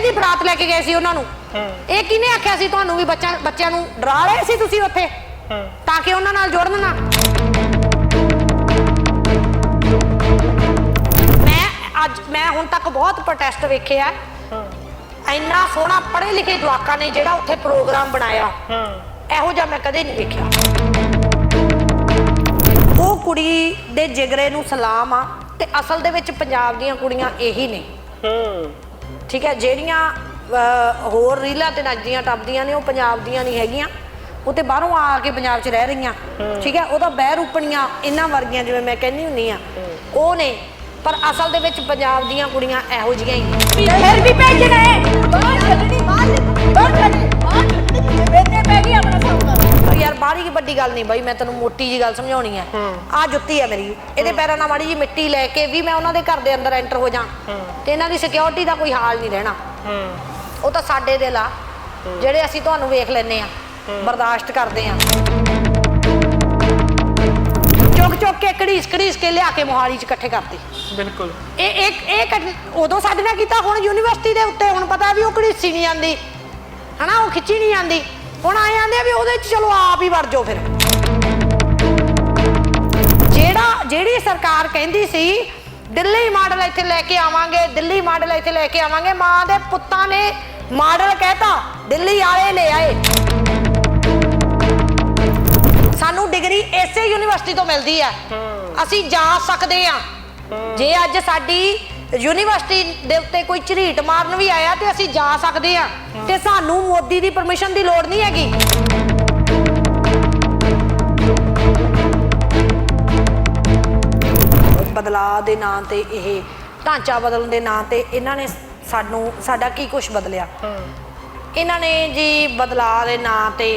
ਦੀ ਬਰਾਤ ਲੈ ਕੇ ਗਏ ਸੀ ਉਹਨਾਂ ਨੂੰ। ਇਹ ਕਿਹਨੇ ਆਖਿਆ ਸੀ ਤੁਹਾਨੂੰ ਵੀ ਬੱਚਾ ਬੱਚਿਆਂ ਨੂੰ ਡਰਾ ਰਹੇ ਸੀ ਤੁਸੀਂ ਉੱਥੇ? ਤਾਂ ਕਿ ਉਹਨਾਂ ਨਾਲ ਜੁੜਨ ਨਾ। ਮੈਂ ਅੱਜ ਮੈਂ ਹੁਣ ਤੱਕ ਬਹੁਤ ਪ੍ਰੋਟੈਸਟ ਵੇਖਿਆ। ਇੰਨਾ ਸੋਹਣਾ ਪੜ੍ਹੇ ਲਿਖੇ ਜਵਾਕਾਂ ਨੇ ਜਿਹੜਾ ਉੱਥੇ ਪ੍ਰੋਗਰਾਮ ਬਣਾਇਆ। ਇਹੋ ਜਿਹਾ ਮੈਂ ਕਦੇ ਨਹੀਂ ਵੇਖਿਆ। ਉਹ ਕੁੜੀ ਦੇ ਜਿਗਰੇ ਨੂੰ ਸਲਾਮ ਆ ਤੇ ਅਸਲ ਦੇ ਵਿੱਚ ਪੰਜਾਬ ਦੀਆਂ ਕੁੜੀਆਂ ਇਹੀ ਨੇ। ਹੂੰ। ਠੀਕ ਹੈ ਜਿਹੜੀਆਂ ਹੋਰ ਰੀਲਾਂ ਤੇ ਨੱਚਦੀਆਂ ਟੱਪਦੀਆਂ ਨੇ ਉਹ ਪੰਜਾਬ ਦੀਆਂ ਨਹੀਂ ਹੈਗੀਆਂ। ਉਹ ਤੇ ਬਾਹਰੋਂ ਆ ਕੇ ਪੰਜਾਬ 'ਚ ਰਹਿ ਰਹੀਆਂ। ਠੀਕ ਹੈ ਉਹਦਾ ਬਹਿ ਰੂਪਣੀਆਂ ਇਹਨਾਂ ਵਰਗੀਆਂ ਜਿਵੇਂ ਮੈਂ ਕਹਿੰਦੀ ਹੁੰਨੀ ਆ ਉਹ ਨੇ ਪਰ ਅਸਲ ਦੇ ਵਿੱਚ ਪੰਜਾਬ ਦੀਆਂ ਕੁੜੀਆਂ ਇਹੋ ਜਿਹੀਆਂ ਹੀ ਫਿਰ ਵੀ ਭੇਜਣਾ ਹੈ ਬਾਹਰ ਛੱਡਣੀ ਬਾਹਰ ਬਾਹਰ ਛੱਡਣੀ ਬਾਹਰ ਛੱਡਣੀ ਵੇਨੇ ਪੈ ਗਈ ਆਪਣਾ ਯਾਰ ਬਾਹਰੀ ਕੀ ਵੱਡੀ ਗੱਲ ਨਹੀਂ ਬਾਈ ਮੈਂ ਤੈਨੂੰ ਮੋਟੀ ਜੀ ਗੱਲ ਸਮਝਾਉਣੀ ਹੈ। ਆ ਜੁੱਤੀ ਹੈ ਮੇਰੀ ਇਹਦੇ ਪੈਰਾਂ ਨਾਲ ਮਾੜੀ ਜੀ ਮਿੱਟੀ ਲੈ ਕੇ ਵੀ ਮੈਂ ਉਹਨਾਂ ਦੇ ਘਰ ਦੇ ਅੰਦਰ ਐਂਟਰ ਹੋ ਜਾ। ਤੇ ਇਹਨਾਂ ਦੀ ਸਿਕਿਉਰਿਟੀ ਦਾ ਕੋਈ ਹਾਲ ਨਹੀਂ ਰਹਿਣਾ। ਉਹ ਤਾਂ ਸਾਡੇ ਦਿਲ ਆ ਜਿਹੜੇ ਅਸੀਂ ਤੁਹਾਨੂੰ ਵੇਖ ਲੈਨੇ ਆ ਬਰਦਾਸ਼ਤ ਕਰਦੇ ਆ ਚੁੱਕ ਚੁੱਕ ਕੇ ਕੜੀਸ ਕੜੀਸ ਕੇ ਲਿਆ ਕੇ ਮੋਹਾਲੀ ਚ ਇਕੱਠੇ ਕਰਦੇ ਬਿਲਕੁਲ। ਇਹ ਇੱਕ ਇਹ ਉਦੋਂ ਸਾਡੇ ਨਾਲ ਕੀਤਾ ਹੁਣ ਯੂਨੀਵਰਸਿਟੀ ਦੇ ਉੱਤੇ ਹੁਣ ਪਤਾ ਵੀ ਉਹ ਕੜੀਸੀ ਨਹੀਂ ਜਾਂਦੀ ਹਨਾ ਉਹ ਖਿੱਚੀ ਨਹੀਂ ਜਾਂਦੀ ਹੁਣ ਆਏ ਆਂਦੇ ਆ ਵੀ ਉਹਦੇ ਚ ਚਲੋ ਆਪ ਹੀ ਵੜ ਜਾਓ ਫਿਰ। ਜਿਹੜਾ, ਜਿਹੜੀ ਸਰਕਾਰ ਕਹਿੰਦੀ ਸੀ, ਦਿੱਲੀ ਮਾਡਲ ਇੱਥੇ ਲੈ ਕੇ ਆਵਾਂਗੇ, ਦਿੱਲੀ ਮਾਡਲ ਇੱਥੇ ਲੈ ਕੇ ਆਵਾਂਗੇ, ਮਾਂ ਦੇ ਪੁੱਤਾਂ ਨੇ ਮਾਡਲ ਕਹਿਤਾ, ਦਿੱਲੀ ਵਾਲੇ ਲੈ ਆਏ। ਸਾਨੂੰ ਡਿਗਰੀ ਇਸੇ ਯੂਨੀਵਰਸਿਟੀ ਤੋਂ ਮਿਲਦੀ ਹੈ ਅਸੀਂ ਜਾ ਸਕਦੇ ਆ। ਜੇ ਅੱਜ ਸਾਡੀ ਯੂਨੀਵਰਸਿਟੀ ਦੇ ਉੱਤੇ ਕੋਈ ਝਰੀਟ ਮਾਰਨ ਵੀ ਆਇਆ ਤੇ ਅਸੀਂ ਜਾ ਸਕਦੇ ਆ ਤੇ ਸਾਨੂੰ ਮੋਦੀ ਦੀ ਪਰਮਿਸ਼ਨ ਦੀ ਲੋੜ ਨਹੀਂ ਹੈਗੀ। ਬਦਲਾਅ ਦੇ ਨਾਂ ਤੇ ਇਹ ਢਾਂਚਾ ਬਦਲਣ ਦੇ ਨਾਂ ਤੇ ਇਹਨਾਂ ਨੇ ਸਾਨੂੰ ਸਾਡਾ ਕੀ ਕੁਝ ਬਦਲਿਆ? ਇਹਨਾਂ ਨੇ ਜੀ ਬਦਲਾਅ ਦੇ ਨਾਂ ਤੇ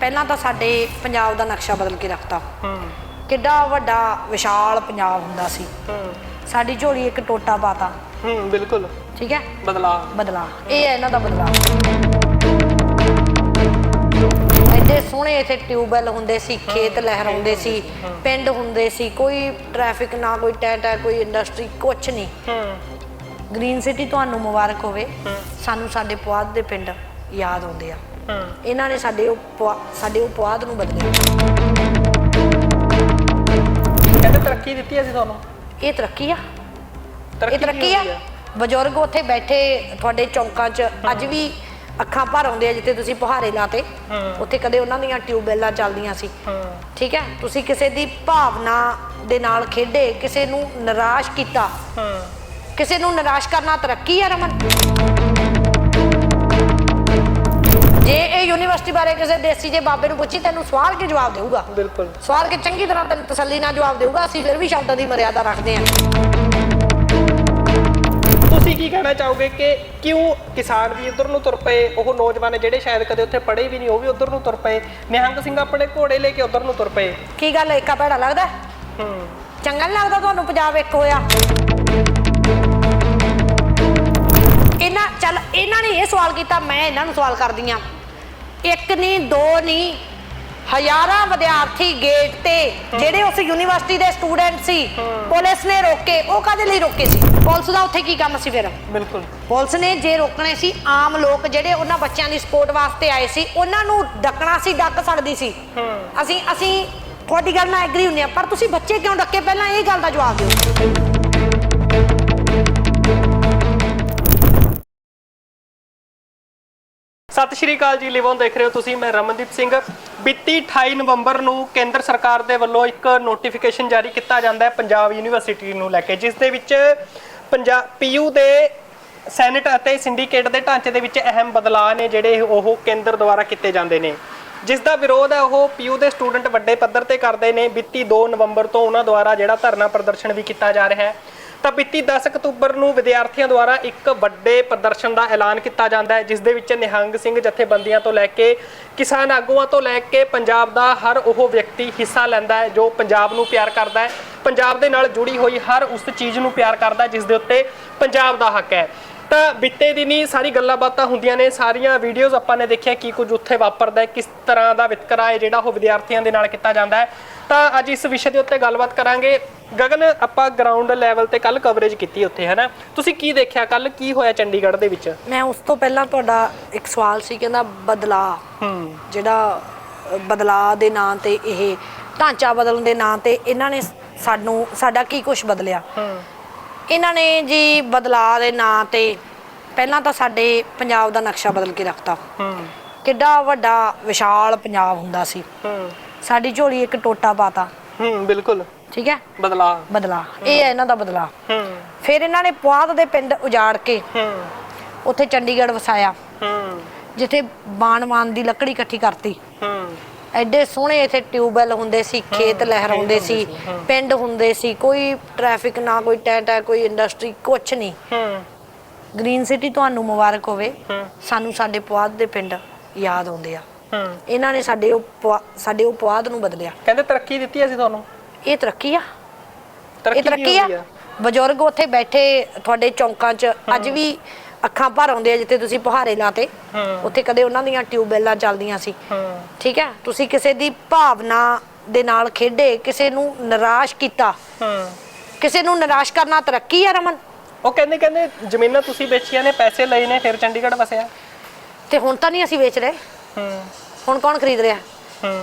ਪਹਿਲਾਂ ਤਾਂ ਸਾਡੇ ਪੰਜਾਬ ਦਾ ਨਕਸ਼ਾ ਬਦਲ ਕੇ ਰੱਖਤਾ। ਕਿੱਡਾ ਵੱਡਾ ਵਿਸ਼ਾਲ ਪੰਜਾਬ ਹੁੰਦਾ ਸੀ। ਸਾਡੀ ਝੋਲੀ ਇੱਕ ਟੋਟਾ ਪਾਤਾ। ਹੂੰ ਬਿਲਕੁਲ। ਠੀਕ ਹੈ? ਬਦਲਾ ਬਦਲਾ ਇਹ ਹੈ ਇਹਨਾਂ ਦਾ ਬਦਲਾ ਐਡੇ ਸੋਹਣੇ ਇੱਥੇ ਟਿਊਬਵੈਲ ਹੁੰਦੇ ਸੀ ਖੇਤ ਲਹਿਰਾਉਂਦੇ ਸੀ ਪਿੰਡ ਹੁੰਦੇ ਸੀ ਕੋਈ ਟ੍ਰੈਫਿਕ ਨਾ ਕੋਈ ਟੈ ਟੈ ਕੋਈ ਇੰਡਸਟਰੀ ਕੁਛ ਨਹੀਂ। ਹੂੰ। ਗ੍ਰੀਨ ਸਿਟੀ ਤੁਹਾਨੂੰ ਮੁਬਾਰਕ ਹੋਵੇ। ਸਾਨੂੰ ਸਾਡੇ ਪੁਆਧ ਦੇ ਪਿੰਡ ਯਾਦ ਆਉਂਦੇ ਆ। ਇਹਨਾਂ ਨੇ ਸਾਡੇ ਸਾਡੇ ਉਹ ਪੁਆਧ ਨੂੰ ਬਦਲਿਆ। ਕਹਿੰਦੇ ਤਰੱਕੀ ਦਿੱਤੀ ਅਸੀਂ ਤੁਹਾਨੂੰ? ਇਹ ਤਰੱਕੀ ਆ। ਇਹ ਤਰੱਕੀ ਆ। ਬਜ਼ੁਰਗ ਉੱਥੇ ਬੈਠੇ ਤੁਹਾਡੇ ਚੌਂਕਾਂ 'ਚ ਅੱਜ ਵੀ ਅੱਖਾਂ ਭਰ ਆਉਂਦੇ ਆ ਜਿੱਥੇ ਤੁਸੀਂ ਪਹਾਰੇ ਲਾਤੇ ਉੱਥੇ ਕਦੇ ਉਹਨਾਂ ਦੀਆਂ ਟਿਊਬਵੈਲਾਂ ਚੱਲਦੀਆਂ ਸੀ। ਠੀਕ ਹੈ? ਤੁਸੀਂ ਕਿਸੇ ਦੀ ਭਾਵਨਾ ਦੇ ਨਾਲ ਖੇਡੇ ਕਿਸੇ ਨੂੰ ਨਿਰਾਸ਼ ਕੀਤਾ। ਕਿਸੇ ਨੂੰ ਨਿਰਾਸ਼ ਕਰਨਾ ਤਰੱਕੀ ਆ ਰਮਨ? ਜੇ ਇਹ ਯੂਨੀਵਰਸਿਟੀ ਬਾਰੇ ਕਿਸੇ ਦੇਸੀ ਜੇ ਬਾਬੇ ਨੂੰ ਪੁੱਛੀ ਤੈਨੂੰ ਸਵਾਲ ਕੇ ਜਵਾਬ ਦੇਊਗਾ? ਬਿਲਕੁਲ। ਸਵਾਲ ਕੇ ਚੰਗੀ ਤਰ੍ਹਾਂ ਤੈਨੂੰ ਤਸੱਲੀ ਨਾਲ ਜਵਾਬ ਦੇਊਗਾ ਅਸੀਂ ਫਿਰ ਵੀ ਸ਼ਬਦਾਂ ਦੀ ਮਰਿਆਦਾ ਰੱਖਦੇ ਹਾਂ। ਤੁਸੀਂ ਕੀ ਕਹਿਣਾ ਚਾਹੋਗੇ ਕਿ ਕਿਉਂ ਕਿਸਾਨ ਵੀ ਉਧਰ ਨੂੰ ਤੁਰ ਪਏ? ਉਹ ਨੌਜਵਾਨ ਜਿਹੜੇ ਸ਼ਾਇਦ ਕਦੇ ਉੱਥੇ ਪੜ੍ਹੇ ਵੀ ਨਹੀਂ ਉਹ ਵੀ ਉਧਰ ਨੂੰ ਤੁਰ ਪਏ। ਨਿਹੰਗ ਸਿੰਘ ਆਪਣੇ ਘੋੜੇ ਲੈ ਕੇ ਉਧਰ ਨੂੰ ਤੁਰ ਪਏ। ਕੀ ਗੱਲ ਏਕਾ ਭੈੜਾ ਲੱਗਦਾ ਹੈ? ਹੂੰ। ਚੰਗਾ ਨੀ ਲੱਗਦਾ ਤੁਹਾਨੂੰ ਪੰਜਾਬ ਇੱਕ ਹੋਇਆ? ਇਹਨਾਂ ਚੱਲ ਇਹਨਾਂ ਨੇ ਇਹ ਸਵਾਲ ਕੀਤਾ ਮੈਂ ਇਹਨਾਂ ਨੂੰ ਸਵਾਲ ਕਰਦੀ ਆ ਇੱਕ ਨਹੀਂ ਦੋ ਨਹੀਂ ਹਜ਼ਾਰਾਂ ਵਿਦਿਆਰਥੀ ਗੇਟ ਤੇ ਜਿਹੜੇ ਉਸ ਯੂਨੀਵਰਸਿਟੀ ਦੇ ਸਟੂਡੈਂਟ ਸੀ ਪੁਲਿਸ ਨੇ ਰੋਕੇ। ਉਹ ਕਾਦੇ ਲਈ ਰੋਕੇ ਸੀ? ਪੁਲਿਸ ਦਾ ਉੱਥੇ ਕੀ ਕੰਮ ਸੀ ਫਿਰ? ਬਿਲਕੁਲ। ਪੁਲਿਸ ਨੇ ਜੇ ਰੋਕਣੇ ਸੀ ਆਮ ਲੋਕ ਜਿਹੜੇ ਉਹਨਾਂ ਬੱਚਿਆਂ ਦੀ ਸਪੋਰਟ ਵਾਸਤੇ ਆਏ ਸੀ ਉਹਨਾਂ ਨੂੰ ਡੱਕਣਾ ਸੀ ਡੱਕ ਸਕਦੀ ਸੀ। ਅਸੀਂ ਅਸੀਂ ਤੁਹਾਡੀ ਗੱਲ ਨਾਲ ਐਗਰੀ ਹੁੰਦੇ ਆ ਪਰ ਤੁਸੀਂ ਬੱਚੇ ਕਿਉਂ ਡੱਕੇ? ਪਹਿਲਾਂ ਇਹ ਗੱਲ ਦਾ ਜਵਾਬ ਦਿਓ। ਸਤਿ ਸ਼੍ਰੀ ਅਕਾਲ ਜੀ, ਲਿਵੋਂ ਦੇਖ ਰਹੇ ਹੋ ਤੁਸੀਂ, ਮੈਂ ਰਮਨਦੀਪ ਸਿੰਘ। ਬੀਤੀ 28 ਨਵੰਬਰ ਨੂੰ ਕੇਂਦਰ ਸਰਕਾਰ ਦੇ ਵੱਲੋਂ ਇੱਕ ਨੋਟੀਫਿਕੇਸ਼ਨ ਜਾਰੀ ਕੀਤਾ ਜਾਂਦਾ ਹੈ ਪੰਜਾਬ ਯੂਨੀਵਰਸਿਟੀ ਨੂੰ ਲੈ ਕੇ, ਜਿਸ ਦੇ ਵਿੱਚ ਪੰਜਾਬ ਪੀਯੂ ਦੇ ਸੈਨੇਟ ਅਤੇ ਸਿੰਡੀਕੇਟ ਦੇ ਢਾਂਚੇ ਦੇ ਵਿੱਚ ਅਹਿਮ ਬਦਲਾਅ ਨੇ ਜਿਹੜੇ ਉਹ ਕੇਂਦਰ ਦੁਆਰਾ ਕੀਤੇ ਜਾਂਦੇ ਨੇ। ਜਿਸ ਦਾ ਵਿਰੋਧ ਹੈ, ਉਹ ਪੀਯੂ ਦੇ ਸਟੂਡੈਂਟ ਵੱਡੇ ਪੱਧਰ ਤੇ ਕਰਦੇ ਨੇ। ਬੀਤੀ 2 ਨਵੰਬਰ ਤੋਂ ਉਹਨਾਂ ਦੁਆਰਾ ਜਿਹੜਾ ਧਰਨਾ ਪ੍ਰਦਰਸ਼ਨ ਵੀ ਕੀਤਾ ਜਾ ਰਿਹਾ ਹੈ। ਤਾਂ ਬੀਤੀ 10 ਅਕਤੂਬਰ ਨੂੰ ਵਿਦਿਆਰਥੀਆਂ ਦੁਆਰਾ ਇੱਕ ਵੱਡੇ ਪ੍ਰਦਰਸ਼ਨ ਦਾ ਐਲਾਨ ਕੀਤਾ ਜਾਂਦਾ ਹੈ, ਜਿਸ ਦੇ ਵਿੱਚ ਨਿਹੰਗ ਸਿੰਘ ਜਥੇਬੰਦੀਆਂ ਤੋਂ ਲੈ ਕੇ ਕਿਸਾਨ ਆਗੂਆਂ ਤੋਂ ਲੈ ਕੇ ਪੰਜਾਬ ਦਾ ਹਰ ਉਹ ਵਿਅਕਤੀ ਹਿੱਸਾ ਲੈਂਦਾ ਹੈ, ਜੋ ਪੰਜਾਬ ਨੂੰ ਪਿਆਰ ਕਰਦਾ ਹੈ। ਪੰਜਾਬ ਦੇ ਨਾਲ ਜੁੜੀ ਹੋਈ ਹਰ ਉਸ ਚੀਜ਼ ਨੂੰ ਪਿਆਰ ਕਰਦਾ ਜਿਸ ਦੇ ਉੱਤੇ ਪੰਜਾਬ ਦਾ ਹੱਕ ਹੈ। ਤਾਂ ਬਿੱਤੇ ਦਿਨੀ ਸਾਰੀ ਗੱਲਾਂ ਬਾਤਾਂ ਹੁੰਦੀਆਂ ਨੇ, ਸਾਰੀਆਂ ਵੀਡੀਓਜ਼ ਆਪਾਂ ਨੇ ਦੇਖਿਆ, ਕੀ ਕੁਝ ਉੱਥੇ ਵਾਪਰਦਾ ਹੈ, ਕਿਸ ਤਰ੍ਹਾਂ ਦਾ ਵਿਤਕਰਾ ਹੈ, ਜਿਹੜਾ ਉਹ ਵਿਦਿਆਰਥੀਆਂ ਦੇ ਨਾਲ ਕੀਤਾ ਜਾਂਦਾ ਹੈ। ਤਾਂ ਅੱਜ ਇਸ ਵਿਸ਼ੇ ਦੇ ਉੱਤੇ ਗੱਲਬਾਤ ਕਰਾਂਗੇ। ਗਗਨ ਆਪਾਂ ਗਰਾਊਂਡ ਲੈਵਲ ਤੇ ਕੱਲ ਕਵਰੇਜ ਕੀਤੀ ਉੱਥੇ ਹੈਨਾ? ਤੁਸੀਂ ਕੀ ਦੇਖਿਆ ਕੱਲ ਕੀ ਹੋਇਆ ਚੰਡੀਗੜ੍ਹ ਦੇ ਵਿੱਚ? ਮੈਂ ਉਸ ਤੋਂ ਪਹਿਲਾਂ ਤੁਹਾਡਾ ਇੱਕ ਸਵਾਲ ਸੀ ਕਹਿੰਦਾ ਬਦਲਾ ਹੂੰ। ਜਿਹੜਾ ਅ, ਬਦਲਾਅ ਦੇ ਨਾਂ ਤੇ ਇਹ ਢਾਂਚਾ ਬਦਲਣ ਦੇ ਨਾਂ ਤੇ ਇਹਨਾਂ ਨੇ ਸਾਨੂੰ ਸਾਡਾ ਕੀ ਕੁਝ ਬਦਲਿਆ? ਹੂੰ। ਇਹਨਾਂ ਨੇ ਜੀ ਬਦਲਾਅ ਦੇ ਨਾਂ ਤੇ ਪਹਿਲਾਂ ਤਾਂ ਸਾਡੇ ਪੰਜਾਬ ਦਾ ਨਕਸ਼ਾ ਬਦਲ ਕੇ ਰੱਖਤਾ। ਹੂੰ। ਕਿੱਡਾ ਵੱਡਾ ਵਿਸ਼ਾਲ ਪੰਜਾਬ ਹੁੰਦਾ ਸੀ। ਹੂੰ। ਸਾਡੀ ਝੋਲੀ ਇੱਕ ਟੋਟਾ ਪਾਤਾ। ਹੂੰ ਬਿਲਕੁਲ। ਠੀਕ ਹੈ? ਬਦਲਾ। ਬਦਲਾ। ਇਹ ਹੈ ਇਹਨਾਂ ਦਾ ਬਦਲਾ। ਹੂੰ। ਫਿਰ ਇਹਨਾਂ ਨੇ ਪੁਆਧ ਦੇ ਪਿੰਡ ਉਜਾੜ ਕੇ ਹੂੰ। ਉੱਥੇ ਚੰਡੀਗੜ੍ਹ ਵਸਾਇਆ। ਹੂੰ। ਜਿੱਥੇ ਬਾਣਵਾਨ ਦੀ ਲੱਕੜੀ ਇਕੱਠੀ ਕਰਤੀ। ਹੂੰ। ਐਡੇ ਸੋਹਣੇ ਇੱਥੇ ਟਿਊਬਵੈਲ ਹੁੰਦੇ ਸੀ ਖੇਤ ਲਹਿਰਾਉਂਦੇ ਸੀ ਪਿੰਡ ਹੁੰਦੇ ਸੀ ਕੋਈ ਟ੍ਰੈਫਿਕ ਨਾ ਕੋਈ ਟੈਂਟਾ ਕੋਈ ਇੰਡਸਟਰੀ ਕੁਛ ਨਹੀਂ। ਹੂੰ। ਗ੍ਰੀਨ ਸਿਟੀ ਤੁਹਾਨੂੰ ਮੁਬਾਰਕ ਹੋਵੇ। ਸਾਨੂੰ ਸਾਡੇ ਪੁਆਧ ਦੇ ਪਿੰਡ ਯਾਦ ਆਉਂਦੇ ਆ। ਇਹਨਾਂ ਨੇ ਸਾਡੇ ਉਹ ਪੁਆ- ਸਾਡੇ ਪੁਆਧ ਨੂੰ ਬਦਲਿਆ। ਕਹਿੰਦੇ ਤਰੱਕੀ ਦਿੱਤੀ ਅਸੀਂ ਤੁਹਾਨੂੰ। ਇਹ ਤਰੱਕੀ ਆ। ਤਰੱਕੀ ਇਹ ਤਰੱਕੀ ਆ। ਬਜ਼ੁਰਗ ਉੱਥੇ ਬੈਠੇ ਤੁਹਾਡੇ ਚੌਂਕਾਂ 'ਚ ਅੱਜ ਵੀ ਅੱਖਾਂ ਭਰ ਆਉਂਦੇ ਆ ਜਿੱਥੇ ਤੁਸੀਂ ਪੁਹਾਰੇ ਲਾਤੇ। ਉੱਥੇ ਕਦੇ ਉਹਨਾਂ ਦੀਆਂ ਟਿਊਬਵੈਲਾਂ ਚੱਲਦੀਆਂ ਸੀ। ਹੂੰ। ਠੀਕ ਹੈ ਤੁਸੀਂ ਕਿਸੇ ਦੀ ਭਾਵਨਾ ਦੇ ਨਾਲ ਖੇਡੇ ਕਿਸੇ ਨੂੰ ਨਿਰਾਸ਼ ਕੀਤਾ। ਹੂੰ। ਕਿਸੇ ਨੂੰ ਨਿਰਾਸ਼ ਕਰਨਾ ਤਰੱਕੀ ਆ ਰਮਨ? ਉਹ ਕਹਿੰਦੇ ਕਹਿੰਦੇ ਜ਼ਮੀਨਾਂ ਤੁਸੀਂ ਵੇਚੀਆਂ ਨੇ ਪੈਸੇ ਲਏ ਨੇ ਫਿਰ ਚੰਡੀਗੜ੍ਹ ਵਸਿਆ। ਤੇ ਹੁਣ ਤਾਂ ਨਹੀਂ ਅਸੀਂ ਵੇਚ ਰਹੇ। ਹੂੰ ਹੁਣ ਕੌਣ ਖਰੀਦ ਰਿਹਾ।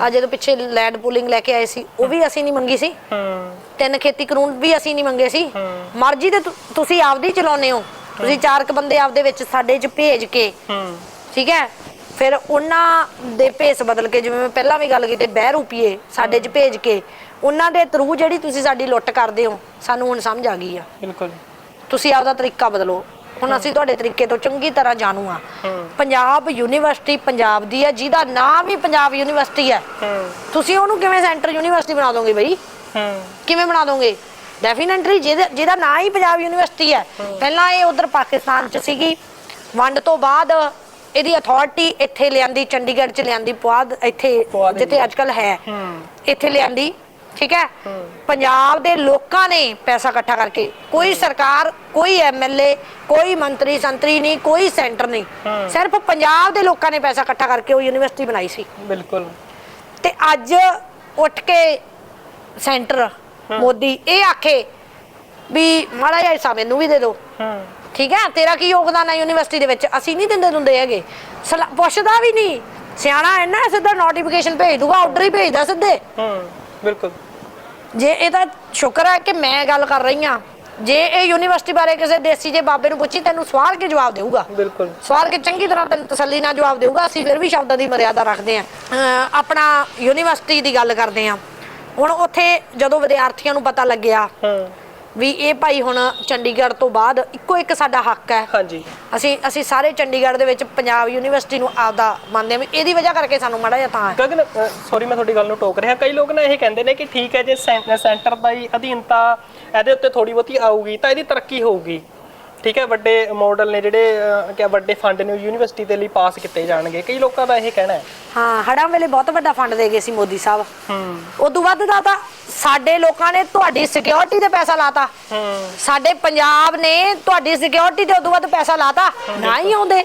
ਆ ਜਦੋਂ ਪਿੱਛੇ ਲੈਂਡ ਪੂਲਿੰਗ ਲੈ ਕੇ ਆਏ ਸੀ ਉਹ ਵੀ ਅਸੀਂ ਨਹੀਂ ਮੰਗੀ ਸੀ। ਹੂੰ। ਤਿੰਨ ਖੇਤੀ ਕਾਨੂੰਨ ਵੀ ਅਸੀਂ ਨਹੀਂ ਮੰਗੇ ਸੀ। ਮਰਜ਼ੀ ਤੇ ਤੁ- ਤੁਸੀਂ ਆਪਦੀ ਚਲਾਉਨੇ ਹੋ। ਤੁਸੀਂ ਚਾਰ ਕ ਬੰਦੇ ਆਪਦੇ ਵਿੱਚ ਸਾਡੇ 'ਚ ਭੇਜ ਕੇ। ਹੂੰ। ਠੀਕ ਹੈ? ਫਿਰ ਉਹਨਾਂ ਦੇ ਭੇਸ ਬਦਲ ਕੇ ਜਿਵੇਂ ਮੈਂ ਪਹਿਲਾਂ ਵੀ ਗੱਲ ਕੀਤੀ ਬਹਿ ਰੁਪਏ ਸਾਡੇ 'ਚ ਭੇਜ ਕੇ। ਉਹਨਾਂ ਦੇ ਥਰੂ ਜਿਹੜੀ ਤੁਸੀਂ ਸਾਡੀ ਲੁੱਟ ਕਰਦੇ ਹੋ ਸਾਨੂੰ ਹੁਣ ਸਮਝ ਆ ਗਈ ਆ। ਬਿਲਕੁਲ। ਤੁਸੀਂ ਆਪਦਾ ਤਰੀਕਾ ਬਦਲੋ। ਹੁਣ ਅਸੀਂ ਤੁਹਾਡੇ ਤਰੀਕੇ ਤੋਂ ਚੰਗੀ ਤਰ੍ਹਾਂ ਜਾਣੂ ਆ। ਪੰਜਾਬ ਯੂਨੀਵਰਸਿਟੀ ਪੰਜਾਬ ਦੀ ਹੈ ਜਿਹਦਾ ਨਾਮ ਹੀ ਪੰਜਾਬ ਯੂਨੀਵਰਸਿਟੀ ਹੈ। ਤੁਸੀਂ ਉਹਨੂੰ ਕਿਵੇਂ ਸੈਂਟਰ ਯੂਨੀਵਰਸਿਟੀ ਬਣਾ ਦੋਗੇ ਬਈ? ਕਿਵੇਂ ਬਣਾ ਦੋਗੇ? ਡੈਫੀਨਿਟਲੀ ਜਿਹਦਾ ਨਾਂ ਹੀ ਪੰਜਾਬ ਯੂਨੀਵਰਸਿਟੀ ਹੈ। ਪਹਿਲਾਂ ਇਹ ਉਧਰ ਪਾਕਿਸਤਾਨ ਚ ਸੀਗੀ। ਵੰਡ ਤੋਂ ਬਾਅਦ ਇਹਦੀ ਅਥਾਰਟੀ ਇੱਥੇ ਲਿਆਂਦੀ ਚੰਡੀਗੜ੍ਹ ਚ ਲਿਆਂਦੀ ਪੁਆਧ ਇੱਥੇ ਜਿੱਥੇ ਅੱਜਕੱਲ ਹੂੰ। ਇੱਥੇ ਲਿਆਂਦੀ। ਠੀਕ ਹੈ? ਪੰਜਾਬ ਦੇ ਲੋਕਾਂ ਨੇ ਪੈਸਾ ਇਕੱਠਾ ਕਰਕੇ ਕੋਈ ਸਰਕਾਰ ਕੋਈ ਐਮਐਲਏ ਕੋਈ ਮੰਤਰੀ ਸੰਤਰੀ ਨਹੀਂ ਕੋਈ ਸੈਂਟਰ ਨਹੀਂ। ਸਿਰਫ ਪੰਜਾਬ ਦੇ ਲੋਕਾਂ ਨੇ ਪੈਸਾ ਇਕੱਠਾ ਕਰਕੇ ਉਹ ਯੂਨੀਵਰਸਿਟੀ ਬਣਾਈ ਸੀ। ਬਿਲਕੁਲ। ਤੇ ਅੱਜ ਉੱਠ ਕੇ ਸੈਂਟਰ ਮੋਦੀ ਇਹ ਆਖੇ ਵੀ ਮਾੜਾ ਜਿਹਾ ਹਿੱਸਾ ਮੈਨੂੰ ਵੀ ਦੇ ਦਿਓ। ਠੀਕ ਹੈ? ਤੇਰਾ ਕੀ ਯੋਗਦਾਨ ਹੈ ਯੂਨੀਵਰਸਿਟੀ ਦੇ ਵਿੱਚ? ਅਸੀਂ ਨਹੀਂ ਦਿੰਦੇ ਦੁੰਦੇ ਹੈਗੇ। ਪੁੱਛਦਾ ਵੀ ਨਹੀਂ। ਸਿਆਣਾ ਹੈ ਨਾ ਸਿੱਧਾ ਨੋਟੀਫਿਕੇਸ਼ਨ ਭੇਜ ਦੂਗਾ ਆਰਡਰ ਹੀ ਭੇਜਦਾ ਸਿੱਧੇ। ਹੂੰ ਬਿਲਕੁਲ। ਜੇ ਇਹਦਾ ਸ਼ੁਕਰ ਹੈ ਕਿ ਮੈਂ ਗੱਲ ਕਰ ਰਹੀ ਹਾਂ ਜੇ ਇਹ ਯੂਨੀਵਰਸਿਟੀ ਬਾਰੇ ਕਿਸੇ ਦੇਸੀ ਜੇ ਬਾਬੇ ਨੂੰ ਪੁੱਛੀ ਤੈਨੂੰ ਸਵਾਲ ਕੇ ਜਵਾਬ ਦੇਊਗਾ? ਬਿਲਕੁਲ। ਸਵਾਲ ਕੇ ਚੰਗੀ ਤਰ੍ਹਾਂ ਤੈਨੂੰ ਤਸੱਲੀ ਨਾਲ ਜਵਾਬ ਦੇਊਗਾ? ਅਸੀਂ ਫਿਰ ਵੀ ਸ਼ਬਦਾਂ ਦੀ ਮਰਿਆਦਾ ਰੱਖਦੇ ਹਾਂ। ਆਪਣਾ ਯੂਨੀਵਰਸਿਟੀ ਦੀ ਗੱਲ ਕਰਦੇ ਹਾਂ। ਹੁਣ ਉੱਥੇ ਜਦੋਂ ਵਿਦਿਆਰਥੀਆਂ ਨੂੰ ਪਤਾ ਲੱਗਿਆ ਹੂੰ। ਵੀ ਇਹ ਭਾਈ ਹੁਣ ਚੰਡੀਗੜ੍ਹ ਤੋਂ ਬਾਅਦ ਇੱਕੋ ਇੱਕ ਸਾਡਾ ਹੱਕ ਹੈ। ਹਾਂਜੀ। ਅਸੀਂ ਅਸੀਂ ਸਾਰੇ ਚੰਡੀਗੜ੍ਹ ਦੇ ਵਿੱਚ ਪੰਜਾਬ ਯੂਨੀਵਰਸਿਟੀ ਨੂੰ ਆਪਦਾ ਮੰਨਦੇ ਹਾਂ ਵੀ ਇਹਦੀ ਵਜ੍ਹਾ ਕਰਕੇ ਸਾਨੂੰ ਮਾੜਾ ਜਿਹਾ ਤਾਂ ਹੈ। ਗਗਨ ਸੌਰੀ ਮੈਂ ਤੁਹਾਡੀ ਗੱਲ ਨੂੰ ਟੋਕ ਰਿਹਾ। ਕਈ ਲੋਕ ਨਾ ਇਹ ਕਹਿੰਦੇ ਨੇ ਕਿ ਠੀਕ ਹੈ ਜੇ ਸੈਂਟਰ ਦਾ ਹੀ ਅਧੀਨਤਾ ਇਹਦੇ ਉੱਤੇ ਥੋੜੀ ਬਹੁਤੀ ਆਊਗੀ ਤਾਂ ਇਹਦੀ ਤਰੱਕੀ ਹੋਊਗੀ। ਠੀਕ ਹੈ ਵੱਡੇ ਮਾਡਲ ਨੇ ਜਿਹੜੇ ਕਿਆ ਵੱਡੇ ਫੰਡ ਨੇ ਯੂਨੀਵਰਸਿਟੀ ਦੇ ਲਈ ਪਾਸ ਕੀਤੇ ਜਾਣਗੇ। ਕਈ ਲੋਕਾਂ ਦਾ ਇਹ ਕਹਿਣਾ ਹੈ। ਹਾਂ ਹੜਾਂ ਵੇਲੇ ਬਹੁਤ ਵੱਡਾ ਫੰਡ ਦੇ ਗਏ ਸੀ ਮੋਦੀ ਸਾਹਿਬ। ਹੂੰ। ਉਦੋਂ ਵੱਧ ਦਾ ਤਾਂ ਸਾਡੇ ਲੋਕਾਂ ਨੇ ਤੁਹਾਡੀ ਸਿਕਿਉਰਿਟੀ ਤੇ ਪੈਸਾ ਲਾਤਾ। ਹੂੰ। ਸਾਡੇ ਪੰਜਾਬ ਨੇ ਤੁਹਾਡੀ ਸਿਕਿਉਰਿਟੀ ਤੇ ਉਦੋਂ ਵੱਧ ਪੈਸਾ ਲਾਤਾ। ਨਾ ਹੀ ਆਉਂਦੇ।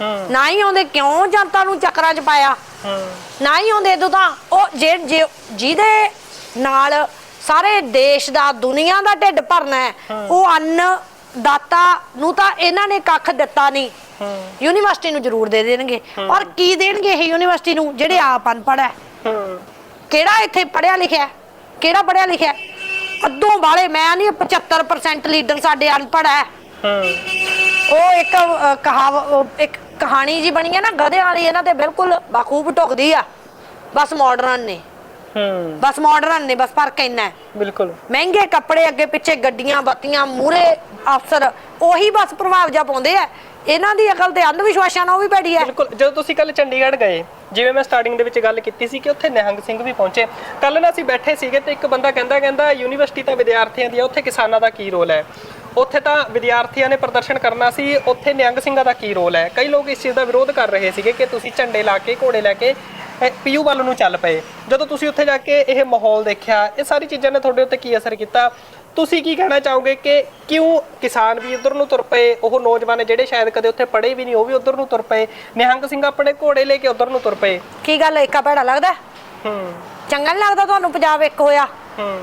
ਹੂੰ। ਨਾ ਹੀ ਆਉਂਦੇ ਕਿਉਂ ਜਨਤਾ ਨੂੰ ਚੱਕਰਾਂ 'ਚ ਪਾਇਆ? ਹੂੰ। ਨਾ ਹੀ ਆਉਂਦੇ ਉਦੋਂ ਤਾਂ ਉਹ ਜੇ- ਜਿਹਦੇ ਨਾਲ ਸਾਰੇ ਦੇਸ਼ ਦਾ ਦੁਨੀਆ ਦਾ ਢਿੱਡ ਭਰਨਾ ਹੈ। ਉਹ ਅੰਨ ਦਾਤਾ ਨੂੰ ਤਾਂ ਇਹਨਾਂ ਨੇ ਕੱਖ ਦਿੱਤਾ ਨਹੀਂ। ਹੂੰ ਯੂਨੀਵਰਸਿਟੀ ਨੂੰ ਜ਼ਰੂਰ ਦੇ ਦੇਣਗੇ। ਔਰ ਕੀ ਦੇਣਗੇ ਇਹ ਯੂਨੀਵਰਸਿਟੀ ਨੂੰ, ਜਿਹੜੇ ਆਪ ਅਨਪੜ੍ਹ ਹੈ? ਕਿਹੜਾ ਇੱਥੇ ਪੜਿਆ ਲਿਖਿਆ ਕਿਹੜਾ ਪੜਿਆ ਲਿਖਿਆ ਹੈ? ਅੱਧੋਂ ਵਾਲੇ ਮੈਂ ਨਹੀਂ 75% ਲੀਡਰ ਸਾਡੇ ਅਨਪੜ੍ਹ ਹੈ। ਉਹ ਇੱਕ ਕਹਾਵ ਇੱਕ ਕਹਾਣੀ ਜੀ ਬਣੀ ਹੈ ਨਾ, ਗਧਿਆਂ ਵਾਲੀ, ਇਹਨਾਂ ਤੇ ਬਿਲਕੁਲ ਬਾਖੂਬ ਢੁਕਦੀ ਆ। ਬਸ ਮਾਡਰਨ ਨੇ। ਹੂੰ। ਬਸ ਮਾਡਰਨ ਨੇ ਬਸ ਫ਼ਰਕ ਇੰਨਾ ਹੈ। ਬਿਲਕੁਲ। ਮਹਿੰਗੇ ਕੱਪੜੇ ਅੱਗੇ ਪਿੱਛੇ ਗੱਡੀਆਂ ਬੱਤੀਆਂ ਮੂਰੇ ਅਫਸਰ ਉਹੀ ਬਸ ਪ੍ਰਭਾਵ ਜਾ ਪਾਉਂਦੇ ਆ। ਇਹਨਾਂ ਦੀ ਅਕਲ ਤੇ ਅੰਧ ਵਿਸ਼ਵਾਸਾਂ ਨਾਲ ਉਹ ਵੀ ਭੈੜੀ ਹੈ। ਬਿਲਕੁਲ, ਜਦੋਂ ਤੁਸੀਂ ਕੱਲ ਚੰਡੀਗੜ੍ਹ ਗਏ, ਜਿਵੇਂ ਮੈਂ ਸਟਾਰਟਿੰਗ ਦੇ ਵਿੱਚ ਗੱਲ ਕੀਤੀ ਸੀ ਕਿ ਉੱਥੇ ਨਿਹੰਗ ਸਿੰਘ ਵੀ ਪਹੁੰਚੇ। ਕੱਲ ਨਾ ਅਸੀਂ ਬੈਠੇ ਸੀਗੇ ਤੇ ਇੱਕ ਬੰਦਾ ਕਹਿੰਦਾ ਕਹਿੰਦਾ ਯੂਨੀਵਰਸਿਟੀ ਤਾਂ ਵਿਦਿਆਰਥੀਆਂ ਦੀ ਹੈ ਉੱਥੇ ਕਿਸਾਨਾਂ ਦਾ ਕੀ ਰੋਲ ਹੈ? ਉੱਥੇ ਤਾਂ ਵਿਦਿਆਰਥੀਆਂ ਨੇ ਪ੍ਰਦਰਸ਼ਨ ਕਰਨਾ ਸੀ, ਉੱਥੇ ਨਿਹੰਗ ਸਿੰਘਾਂ ਦਾ ਕੀ ਰੋਲ ਹੈ? ਕਈ ਲੋਕ ਇਸ ਚੀਜ਼ ਦਾ ਵਿਰੋਧ ਕਰ ਰਹੇ ਸੀਗੇ ਕਿ ਤੁਸੀਂ ਝੰਡੇ ਲਾ ਕੇ, ਘੋੜੇ ਲੈ ਕੇ ਪੀਯੂ ਵੱਲ ਨੂੰ ਚੱਲ ਪਏ। ਜਦੋਂ ਤੁਸੀਂ ਉੱਥੇ ਜਾ ਕੇ ਇਹ ਮਾਹੌਲ ਦੇਖਿਆ, ਇਹ ਸਾਰੀ ਚੀਜ਼ਾਂ ਨੇ ਤੁਹਾਡੇ ਉੱਤੇ ਕੀ ਅਸਰ ਕੀਤਾ? ਤੁਸੀਂ ਕੀ ਕਹਿਣਾ ਚਾਹੋਗੇ ਕਿ ਕਿਉਂ ਕਿਸਾਨ ਵੀ ਉਧਰ ਨੂੰ ਤੁਰ ਪਏ? ਉਹ ਨੌਜਵਾਨ ਜਿਹੜੇ ਸ਼ਾਇਦ ਕਦੇ ਉੱਥੇ ਪੜ੍ਹੇ ਵੀ ਨਹੀਂ ਉਹ ਵੀ ਉਧਰ ਨੂੰ ਤੁਰ ਪਏ। ਨਿਹੰਗ ਸਿੰਘ ਆਪਣੇ ਘੋੜੇ ਲੈ ਕੇ ਉਧਰ ਨੂੰ ਤੁਰ ਪਏ। ਕੀ ਗੱਲ ਏਕਾ ਭੈੜਾ ਲੱਗਦਾ? ਹੂੰ। ਚੰਗਾ ਨਹੀਂ ਲੱਗਦਾ ਤੁਹਾਨੂੰ ਪੰਜਾਬ ਇੱਕ ਹੋਇਆ? ਹੂੰ।